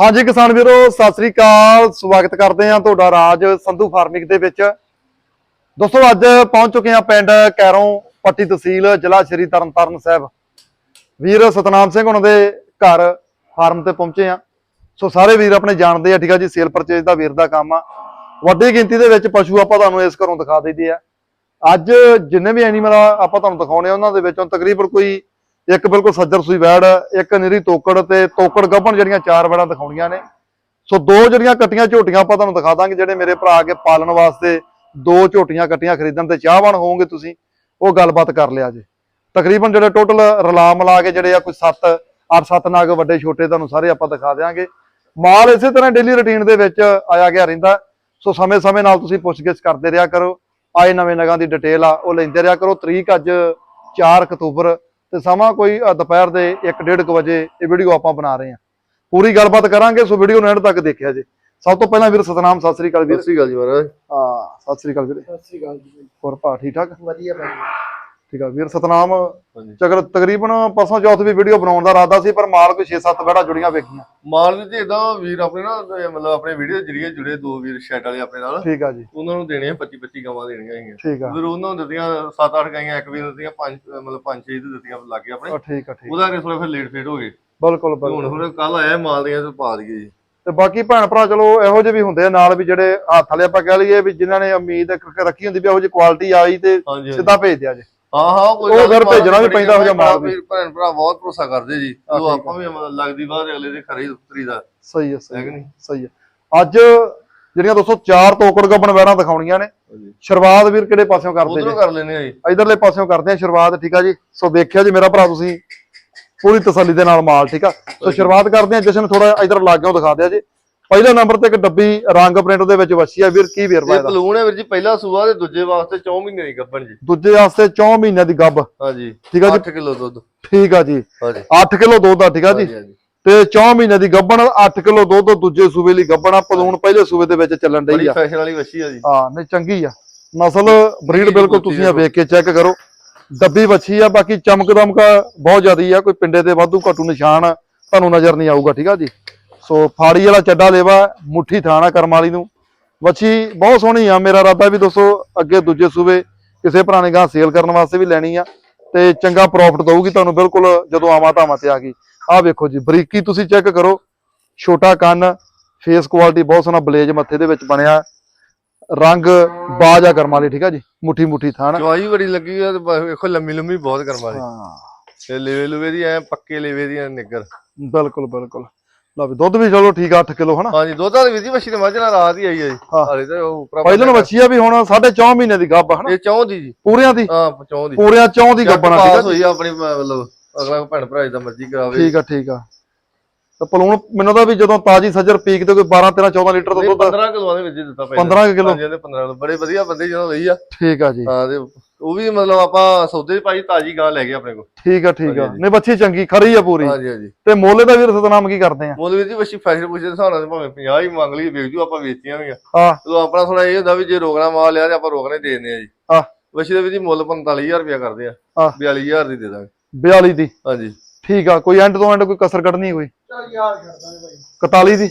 ਹਾਂਜੀ ਕਿਸਾਨ ਵੀਰੋ, ਸਤਿ ਸ੍ਰੀ ਅਕਾਲ। ਸਵਾਗਤ ਕਰਦੇ ਹਾਂ ਤੁਹਾਡਾ ਰਾਜ ਸੰਧੂ ਫਾਰਮਿੰਗ ਦੇ ਵਿੱਚ। ਦੋਸਤੋ, ਅੱਜ ਪਹੁੰਚ ਚੁੱਕੇ ਹਾਂ ਪਿੰਡ ਕੈਰੋਂ ਪੱਟੀ ਤਹਿਸੀਲ, ਜ਼ਿਲ੍ਹਾ ਸ਼੍ਰੀ ਤਰਨਤਾਰਨ ਸਾਹਿਬ। ਵੀਰ ਸਤਨਾਮ ਸਿੰਘ ਉਹਨਾਂ ਦੇ ਘਰ ਫਾਰਮ ਤੇ ਪਹੁੰਚੇ ਆ ਸੋ ਸਾਰੇ ਵੀਰ ਆਪਣੇ ਜਾਣਦੇ ਆ, ਠੀਕ ਆ ਜੀ, ਸੇਲ ਪਰਚੇਜ ਦਾ ਵੀਰ ਦਾ ਕੰਮ ਆ। ਵੱਡੀ ਗਿਣਤੀ ਦੇ ਵਿੱਚ ਪਸ਼ੂ ਆਪਾਂ ਤੁਹਾਨੂੰ ਇਸ ਘਰੋਂ ਦਿਖਾ ਦਈਦੇ ਆ। ਅੱਜ ਜਿੰਨੇ ਵੀ ਐਨੀਮਲ ਆਪਾਂ ਤੁਹਾਨੂੰ ਦਿਖਾਉਣੇ ਆ, ਉਹਨਾਂ ਦੇ ਵਿੱਚੋਂ ਤਕਰੀਬਨ ਕੋਈ ਇੱਕ ਬਿਲਕੁਲ ਸੱਜਰ ਸੂਈ ਵੈੜ, ਇੱਕ ਨਿਰੀ ਤੋਕੜ ਤੇ ਤੋਕੜ ਗੱਭਣ ਜਿਹੜੀਆਂ ਚਾਰ ਵੈੜਾਂ ਦਿਖਾਉਣੀਆਂ ਨੇ। ਸੋ ਦੋ ਜਿਹੜੀਆਂ ਕੱਟੀਆਂ ਝੋਟੀਆਂ ਆਪਾਂ ਤੁਹਾਨੂੰ ਦਿਖਾ ਦਾਂਗੇ, ਜਿਹੜੇ ਮੇਰੇ ਭਰਾ ਕੇ ਪਾਲਣ ਵਾਸਤੇ ਦੋ ਝੋਟੀਆਂ ਕੱਟੀਆਂ ਖਰੀਦਣ ਤੇ ਚਾਹਵਾਨ ਹੋਵੋਗੇ ਤੁਸੀਂ, ਉਹ ਗੱਲਬਾਤ ਕਰ ਲਿਆ ਜੇ। ਤਕਰੀਬਨ ਜਿਹੜੇ ਟੋਟਲ ਰਲਾ ਮਿਲਾ ਕੇ ਜਿਹੜੇ ਆ ਕੋਈ 7 8 7 ਨਾਗ ਵੱਡੇ ਛੋਟੇ ਤੁਹਾਨੂੰ ਸਾਰੇ ਆਪਾਂ ਦਿਖਾ ਦਿਆਂਗੇ। ਮਾਲ ਇਸੇ ਤਰ੍ਹਾਂ ਡੇਲੀ ਰੁਟੀਨ ਦੇ ਵਿੱਚ ਆਇਆ ਗਿਆ ਰਹਿੰਦਾ। ਸੋ ਸਮੇਂ-ਸਮੇਂ ਨਾਲ ਤੁਸੀਂ ਪੁੱਛਗਿੱਛ ਕਰਦੇ ਰਿਹਾ ਕਰੋ। ਆਏ ਨਵੇਂ ਨਗਾਂ ਦੀ ਡਿਟੇਲ ਆ, ਉਹ ਲੈਂਦੇ ਰਿਹਾ ਕਰੋ। ਤਰੀਕ ਅੱਜ 4 ਅਕਤੂਬਰ ਤੇ ਸਮਾਂ ਕੋਈ ਦੁਪਹਿਰ ਦੇ 1:30 ਵਜੇ ਇਹ ਵੀਡੀਓ ਆਪਾਂ ਬਣਾ ਰਹੇ ਹਾਂ। ਪੂਰੀ ਗੱਲਬਾਤ ਕਰਾਂਗੇ ਸੋ ਵੀਡੀਓ ਨੂੰ ਐਂਡ ਤੱਕ ਦੇਖਿਆ ਜੇ। ਸਭ ਤੋਂ ਪਹਿਲਾਂ ਵੀਰ ਸਤਨਾਮ ਸਤਿ ਸ੍ਰੀ ਅਕਾਲ ਵੀਰ। ਸਤਿ ਸ੍ਰੀ ਅਕਾਲ ਜੀ ਮਹਾਰਾਜ। ਹਾਂ ਸਤਿ ਸ੍ਰੀ ਅਕਾਲ ਵੀਰੇ। ਸਤਿ ਸ੍ਰੀ ਅਕਾਲ ਜੀ। ਹੋਰ ਭਾ ਠੀਕ ਠਾਕ? ਵਧੀਆ ਭਾਈ ਠੀਕ ਆ ਵੀਰ ਸਤਨਾਮ ਚਕਰ ਤਕਰੀਬਨ ਪਰਸੋਂ ਚੌਥ ਵੀ ਵੀਡੀਓ ਬਣਾਉਣ ਦਾ ਇਰਾਦਾ ਸੀ ਪਰ ਮਾਲ ਕੋਈ 6-7 ਬੜਾ ਜੁੜੀਆਂ ਵੇਖੀਆਂ। ਮਾਲ ਵੀ ਤੇ ਇਦਾਂ ਵੀਰ ਆਪਣੇ ਨਾ ਮਤਲਬ ਆਪਣੇ ਵੀਡੀਓ ਜਰੀਏ ਜੁੜੇ ਦੋ ਵੀਰ ਸ਼ੈਟ ਵਾਲੇ ਆਪਣੇ ਨਾਲ ਠੀਕ ਆ ਜੀ। ਉਹਨਾਂ ਨੂੰ ਦੇਣੇ 25 25 ਗਾਵਾਂ ਦੇਣੀਆਂ ਹੈਗੀਆਂ। ਠੀਕ ਆ। ਫਿਰ ਉਹਨਾਂ ਨੂੰ ਦਿੱਤੀਆਂ 7-8 ਗਾਈਆਂ ਇੱਕ ਵੀਰ ਦਿੱਤੀਆਂ ਪੰਜ ਮਤਲਬ ਪੰਜ ਛੇ ਦਿੱਤੀਆਂ ਲੱਗੇ ਆਪਣੇ। ਉਹ ਠੀਕ ਆ ਠੀਕ ਉਹਦਾ ਰਿਸਲ ਫਿਰ ਲੇਟ ਫੇਟ ਹੋ ਗਏ। ਤੇ ਬਿਲਕੁਲ। ਹੁਣ ਬਿਲਕੁਲ ਹੁਣ ਕੱਲ ਆਇਆ ਮਾਲ ਦੀਆਂ ਤੇ ਪਾ ਦਈਏ ਜੀ। ਤੇ ਬਾਕੀ ਭੈਣ ਭਰਾ ਚਲੋ ਇਹੋ ਜਿਹੇ ਵੀ ਹੁੰਦੇ ਆ ਨਾਲ ਵੀ ਜਿਹੜੇ ਹੱਥ ਵਾਲੇ ਆਪਾਂ ਕਹਿ ਲਈਏ ਵੀ ਜਿਨ੍ਹਾਂ ਨੇ ਉਮੀਦ ਰੱਖੀ ਹੁੰਦੀ ਵੀ ਇਹੋ ਜਿਹੀ ਕੁਆਲਿਟੀ ਆਈ ਤੇ। ਸਿੱਧਾ ਭੇਜ ਦਿਆ ਜੇ। ਹਾਂ ਹਾਂ ਕੋਈ ਉਹ ਗੱਲ ਨੀ, ਫਿਰ ਭੇਜਣਾ ਵੀ ਪੈਂਦਾ ਹੋ ਜਾ ਮਾਲ ਵੀ। ਵੀਰ ਭੈਣ ਭਰਾ ਬਹੁਤ ਭਰੋਸਾ ਕਰਦੇ ਜੀ। ਉਹ ਠੀਕ ਆਪਾਂ ਵੀ ਮਤਲਬ ਲੱਗਦੀ ਬਾਅਦ ਅਗਲੇ ਦੇ ਘਰੇ ਹੀ ਉਤਰੀ ਦਾ। ਸਹੀ ਹੈ ਹੈ ਸਹੀ ਕਿ ਹੈ ਨਹੀਂ? ਸਹੀ ਹੈ। ਅੱਜ ਜਿਹੜੀਆਂ ਦੋਸਤੋ ਚਾਰ ਤੋਕੜ ਗੱਬਣ ਵੈੜਾਂ ਦਿਖਾਉਣੀਆਂ ਨੇ। ਹਾਂਜੀ। ਸ਼ੁਰੂਆਤ ਵੀਰ ਕਿਹੜੇ ਪਾਸਿਓਂ ਕਰਦੇ ਉਧਰੋਂ ਜੇ? ਕਰ ਲੈਨੇ ਆ ਜੀ। ਇਧਰਲੇ ਪਾਸਿਓਂ ਕਰਦੇ ਆ ਸ਼ੁਰੂਆਤ ਠੀਕ ਆ ਜੀ? ਸੋ ਦੇਖਿਆ ਜੀ ਮੇਰਾ ਭਰਾ ਤੁਸੀਂ ਪੂਰੀ ਤਸੱਲੀ ਦੇ ਨਾਲ ਮਾਲ ਠੀਕ ਆ? ਸੋ ਸ਼ੁਰੂਆਤ ਕਰਦੇ ਆ ਜਸ਼ਨ ਥੋੜਾ ਇਧਰ ਲਾਗਿਓਂ ਦਿਖਾ ਦਿਆ ਜੀ। ਪਹਿਲੇ ਨੰਬਰ ਤੇ ਇੱਕ ਡੱਬੀ ਰੰਗ ਪ੍ਰਿੰਟ ਦੇ ਵਿੱਚ ਵੱਛੀ ਆ। ਵੀਰ ਕੀ ਵੇਰਵਾ ਇਹ ਇਹਦਾ? ਪਲੂਣ ਹੈ ਵੀਰ ਜੀ ਪਹਿਲਾ ਸੂਆ ਤੇ ਦੂਜੇ ਵਾਸਤੇ 4 ਮਹੀਨੇ ਦੀ ਗੱਭਣ ਜੀ। ਦੂਜੇ ਵਾਸਤੇ 4 ਮਹੀਨਿਆਂ ਦੀ ਗੱਬ ਹਾਂਜੀ ਠੀਕ ਆ ਜੀ? 8 ਕਿਲੋ ਦੁੱਧ। ਠੀਕ ਆ ਜੀ। ਹਾਂਜੀ। 8 ਕਿਲੋ ਦੁੱਧ ਆ ਠੀਕ ਆ ਜੀ। ਤੇ 4 ਮਹੀਨਿਆਂ ਦੀ ਗੱਬਣ 8 ਕਿਲੋ ਦੁੱਧ ਦੂਜੇ ਸੂਬੇ ਲਈ ਗੱਬਣ ਆ। ਪਲੂਣ ਪਹਿਲੇ ਸੂਬੇ ਦੇ ਵਿੱਚ ਚੱਲਣ ਡਈ ਬੜੀ ਆ। ਫੈਸ਼ਨ ਵਾਲੀ ਵੱਛੀ ਆ ਜੀ। ਹਾਂ ਨਹੀਂ ਚੰਗੀ ਆ। ਨਸਲ ਬਰੀਡ ਬਿਲਕੁਲ ਤੁਸੀਂ ਆ। ਵੇਖ ਕੇ ਚੈੱਕ ਕਰੋ। ਡੱਬੀ ਵੱਛੀ ਆ ਬਾਕੀ ਚਮਕ ਦਮਕ ਬਹੁਤ ਜ਼ਿਆਦੀ ਆ। ਕੋਈ ਪਿੰਡੇ ਤੇ ਵਾਧੂ ਘਟੂ ਨਿਸ਼ਾਨ ਤੁਹਾਨੂੰ ਨਜ਼ਰ ਨਹੀਂ ਆਊਗਾ ਠੀਕ ਆ ਜੀ? ਸੋ ਫਾੜੀ ਵਾਲਾ ਚੱਡਾ ਲੇਵਾ ਮੁੱਠੀ ਥਾਣਾ ਕਰਮ ਵਾਲੀ ਨੂੰ। ਵੱਛੀ ਬਹੁਤ ਸੋਹਣੀ ਆ ਮੇਰਾ ਇਰਾਦਾ ਵੀ ਦੋਸਤੋ ਅੱਗੇ ਦੂਜੇ ਸੂਬੇ ਕਿਸੇ ਭਰਾ ਨੇ ਗਾਂ ਸੇਲ ਕਰਨ ਵਾਸਤੇ ਵੀ ਲੈਣੀ ਆ ਤੇ ਚੰਗਾ ਪ੍ਰੋਫਿਟ ਦਊਗੀ ਤੁਹਾਨੂੰ ਬਿਲਕੁਲ ਜਦੋਂ ਆਵਾਂ ਧਾਵਾਂ ਤੇ ਆ ਗਈ। ਆਹ ਵੇਖੋ ਜੀ ਬਰੀਕੀ ਤੁਸੀਂ ਚੈੱਕ ਕਰੋ ਛੋਟਾ ਕੰਨ ਫੇਸ ਕੁਆਲਿਟੀ ਬਹੁਤ ਸੋਹਣਾ ਬਲੇਜ ਮੱਥੇ ਦੇ ਵਿੱਚ ਬਣਿਆ। ਰੰਗ ਬਾਜਾ ਕਰਮ ਵਾਲੀ ਠੀਕ ਆ ਜੀ? ਮੁੱਠੀ ਮੁੱਠੀ ਥਾਣ। ਚਵਾਈ ਬੜੀ ਲੱਗੀ ਆ ਤੇ ਵੇਖੋ ਲੰਮੀ ਲੰਮੀ ਬਹੁਤ ਕਰਮ ਵਾਲੀ ਹਾਂ। ਤੇ ਲੇਵੇ ਲੂਵੇ ਦੀ ਐ ਪੱਕੇ ਲੇਵੇ ਦੀ ਐ ਨਿੱਗਰ। ਬਿਲਕੁਲ ਬਿਲਕੁਲ। ਲਓ ਵੀ ਦੁੱਧ ਵੀ ਚਲੋ ਠੀਕ ਆ 8 ਕਿਲੋ ਹਨਾ? ਹਾਂਜੀ ਦੁੱਧ ਵਾਲੀ ਜੀ ਵੱਛੀ ਤੇ ਮੱਝ ਨਾਲ ਰਾਤ ਹੀ ਆਈ ਆ ਜੀ। ਹਾਂ। ਹਾਲੇ ਤੇ ਉਹ ਪਹਿਲਾਂ ਵੱਛੀ ਆ ਵੀ ਹੁਣ 4.5 ਮਹੀਨੇ ਦੀ ਗੱਭ ਹਨਾ? ਇਹ ਚੌਂ ਦੀ ਜੀ। ਪੂਰਿਆਂ ਦੀ? ਹਾਂ ਚੌਂ ਦੀ। ਪੂਰਿਆਂ ਚੌਂ ਦੀ ਗੱਭਣਾ ਠੀਕ ਆ? ਹੋਈ ਆਪਣੀ ਮਤਲਬ ਅਗਲਾ ਭੈਣ ਭਰਾ ਦਾ ਮਰਜ਼ੀ ਕਰਾਵੇ। ਠੀਕ ਆ ਠੀਕ ਆ। ਤਾਂ ਪਲੂਣ ਮੈਨੂੰ ਤਾਂ ਵੀ ਜਦੋਂ ਤਾਜੀ ਸੱਜਰ ਪੀਕ ਤੇ ਕੋਈ 12 13 14 ਲੀਟਰ ਦਾ ਨਹੀਂ, ਦੁੱਧ 15 ਕਿਲੋ ਦੇ ਵਿੱਚ ਹੀ ਦਿੱਤਾ ਪਹਿਲਾਂ। 15 ਕਿਲੋ। ਹਾਂਜੀ ਇਹਦੇ 15 ਕਿਲੋ। ਬੜੇ ਵਧੀਆ ਬੰਦੇ ਜਦੋਂ ਲਈ ਆ। ਠੀਕ ਆ ਜੀ। ਹਾਂ ਤੇ ਉਹ ਵੀ ਮਤਲਬ ਆਪਾਂ ਸੌਦੇ ਦੀ ਭਾਈ ਤਾਜੀ ਗਾਂ ਲੈ ਗਏ ਆਪਣੇ ਕੋਲ। ਠੀਕ ਆ ਠੀਕ ਆ। ਹਾਂਜੀ। ਨਹੀਂ ਬੱਚੀ ਚੰਗੀ ਖਰੀ ਆ ਪੂਰੀ। ਹਾਂਜੀ ਹਾਂਜੀ। ਤੇ ਮੋਲੇ ਦਾ ਵੀਰ ਸਤਨਾਮ ਕੀ ਕਰਦੇ ਆ? ਮੁੱਲ ਵੀਰ ਜੀ ਵਸ਼ੀ ਫੈਸ਼ਨ ਪੁੱਛਦੇ ਹਿਸਾਬ ਨਾਲ ਭਾਵੇਂ 50 ਹੀ ਮੰਗ ਲਈ ਵੇਚ ਜੂ ਆਪਾਂ ਵੇਚੀਆਂ ਵੀ ਆ। ਹਾਂ। ਜਦੋਂ ਆਪਣਾ ਥੋੜਾ ਇਹ ਹੁੰਦਾ ਵੀ ਜੇ ਰੋਕਣਾ ਮਾਲ ਲਿਆ ਤੇ ਆਪਾਂ ਰੋਕਣੇ ਦੇ ਦਿੰਦੇ ਆ ਜੀ। ਹਾਂ। ਵਸ਼ੀ ਦੇ ਵੀਰ ਜੀ ਮੁੱਲ 45000 ਰੁਪਇਆ ਕਰਦੇ ਆ। ਹਾਂ। 42000 ਦੀ ਦੇ ਦਾਂਗੇ। 42 ਦੀ? ਹਾਂਜੀ। ਠੀਕ ਆ ਕੋਈ ਐਂਡ ਤੋਂ ਐਂਡ ਕੋਈ ਕਸਰ ਕੱਢਣੀ ਕੋਈ? ਚੱਲ ਯਾਰ ਛੱਡਦਾ ਭਾਈ। 41 ਦੀ?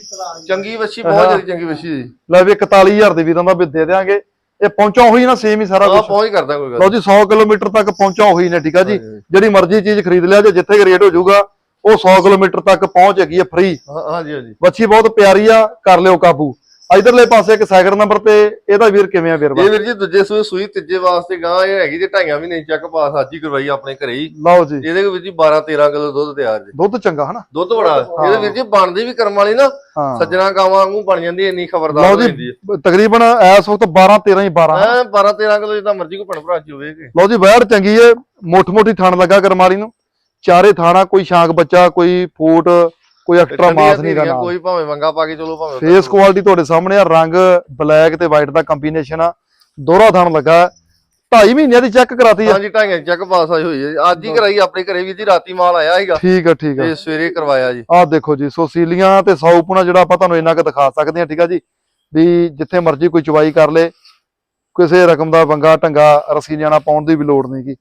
ਚੰਗੀ ਵਸ਼ੀ ਬਹੁਤ ਜ਼ਿਆਦਾ ਚੰਗੀ ਵਸ਼ੀ ਜੀ। ਲੈ ਵੀ 41000 ਦੇ ਵੀਰਾਂ ਦਾ ਵੀ ਦੇ ਦੇਾਂਗੇ ਇਹ ਪਹੁੰਚਾ ਹੋਈ ਨਾ ਸੇਮ ਹੀ ਸਾਰਾ ਕੁਝ ਪਹੁੰਚ ਕਰਦਾ ਕੋਈ ਗੱਲ ਲਓ ਜੀ 100 ਕਿਲੋਮੀਟਰ ਤੱਕ ਪਹੁੰਚਾ ਹੋਈ ਨੇ ਠੀਕ ਆ ਜੀ। ਜਿਹੜੀ ਮਰਜ਼ੀ ਚੀਜ਼ ਖਰੀਦ ਲਿਆ ਜੇ ਜਿੱਥੇ ਰੇਟ ਹੋ ਜਾਊਗਾ ਉਹ 100 ਕਿਲੋਮੀਟਰ ਤੱਕ ਪਹੁੰਚ ਹੈਗੀ ਆ ਫ੍ਰੀ ਹਾਂ- ਹਾਂਜੀ ਹਾਂਜੀ। ਬੱਚੀ ਬਹੁਤ ਪਿਆਰੀ ਆ ਕਰ ਲਿਓ ਕਾਬੂ। ਇਧਰਲੇ ਪਾਸੇ ਇੱਕ ਸੈਕਿੰਡ ਨੰਬਰ ਤੇ ਇਹਦਾ ਵੀਰ ਕਿਵੇਂ ਆ ਵੀਰਵਾ ਇਹ ਵੀਰ ਜੀ ਦੂਜੇ ਸੂਏ ਸੂਈ ਤੀਜੇ ਵਾਸਤੇ ਗਾਂ ਇਹ ਹੈਗੀ ਜੇ ਢਾਈਆਂ ਵੀ ਨਹੀਂ ਚੱਕ ਪਾਸ ਅੱਜ ਹੀ ਕਰਵਾਈ ਆਪਣੇ ਘਰੇ ਹੀ। ਲਓ ਜੀ। ਇਹਦੇ ਵਿੱਚ ਜੀ 12 13 ਕਿਲੋ ਦੁੱਧ ਤਿਆਰ ਜੀ। ਦੁੱਧ ਚੰਗਾ ਹਨਾ? ਦੁੱਧ ਬੜਾ। ਇਹਦੇ ਵੀਰ ਜੀ ਬਣਦੀ ਵੀ ਕਰਮ ਵਾਲੀ ਨਾ ਹਾਂ। ਸੱਜਣਾ ਗਾਵਾਂ ਵਾਂਗੂ ਬਣ ਜਾਂਦੀ ਇੰਨੀ ਖਬਰਦਾਰ ਹੋ ਜਾਂਦੀ ਜੀ ਹੈ। ਤਕਰੀਬਨ ਇਸ ਵਕਤ 12 13 ਹੀ 12 ਐ 12 13 ਕਿਲੋ ਜਿੱਦਾਂ ਮਰਜ਼ੀ ਕੋ ਭਣ ਭਰਾ ਚ ਹੋਵੇ ਕਿ। ਲਓ ਜੀ ਵੈੜ ਚੰਗੀ ਏ। ਮੋਠ ਮੋਟੀ ਥਣ ਲੱਗਾ ਕਰਮਾਲੀ ਨੂੰ। ਚਾਰੇ ਥਾਣਾ ਕੋਈ ਸ਼ਾਂਕ ਬੱਚਾ ਕੋਈ ਫੂਟ ਕੋਈ ਐਕਸਟਰਾ ਮਾਸ ਨਹੀਂ ਨਾਲ ਕੋਈ ਭਾਵੇਂ ਮੰਗਾ ਪਾ ਕੇ ਚਲੋ ਭਾਵੇਂ ਫੇਸ ਕੁਆਲਿਟੀ ਤੁਹਾਡੇ ਸਾਹਮਣੇ ਆ ਰੰਗ ਬਲੈਕ ਤੇ ਵਾਈਟ ਦਾ ਕੰਬੀਨੇਸ਼ਨ ਆ। ਦੋਹਰਾ ਥਣ ਲੱਗਾ। 2.5 ਮਹੀਨਿਆਂ ਦੀ ਚੈੱਕ ਕਰਾਤੀ ਆ। ਹਾਂਜੀ ਢਾਈਆਂ ਚੱਕ ਪਾਸ ਆਈ ਹੋਈ ਹੈ ਅੱਜ ਹੀ ਕਰਾਈ ਆਪਣੇ ਘਰੇ ਵੀ ਜੀ ਰਾਤੀ ਮਾਲ ਆਇਆ ਸੀਗਾ। ਠੀਕ ਆ ਠੀਕ ਆ। ਤੇ ਸਵੇਰੇ ਕਰਵਾਇਆ ਜੀ। ਆਹ ਦੇਖੋ ਜੀ ਸੋ ਸੀਲੀਆਂ ਤੇ ਸੌਪੁਣਾ ਜਿਹੜਾ ਆਪਾਂ ਤੁਹਾਨੂੰ ਇੰਨਾ ਕੁ ਦਿਖਾ ਸਕਦੇ ਹਾਂ ਠੀਕ ਆ ਜੀ? ਵੀ ਜਿੱਥੇ ਮਰਜ਼ੀ ਕੋਈ ਚਵਾਈ ਕਰ ਲੇ ਕਿਸੇ ਰਕਮ ਦਾ ਵੰਗਾ ਢੰਗਾ ਰਸੀ ਜਾਣਾ ਪਾਉਣ ਦੀ ਵੀ ਲੋੜ ਨਹੀਂ ਗੀ।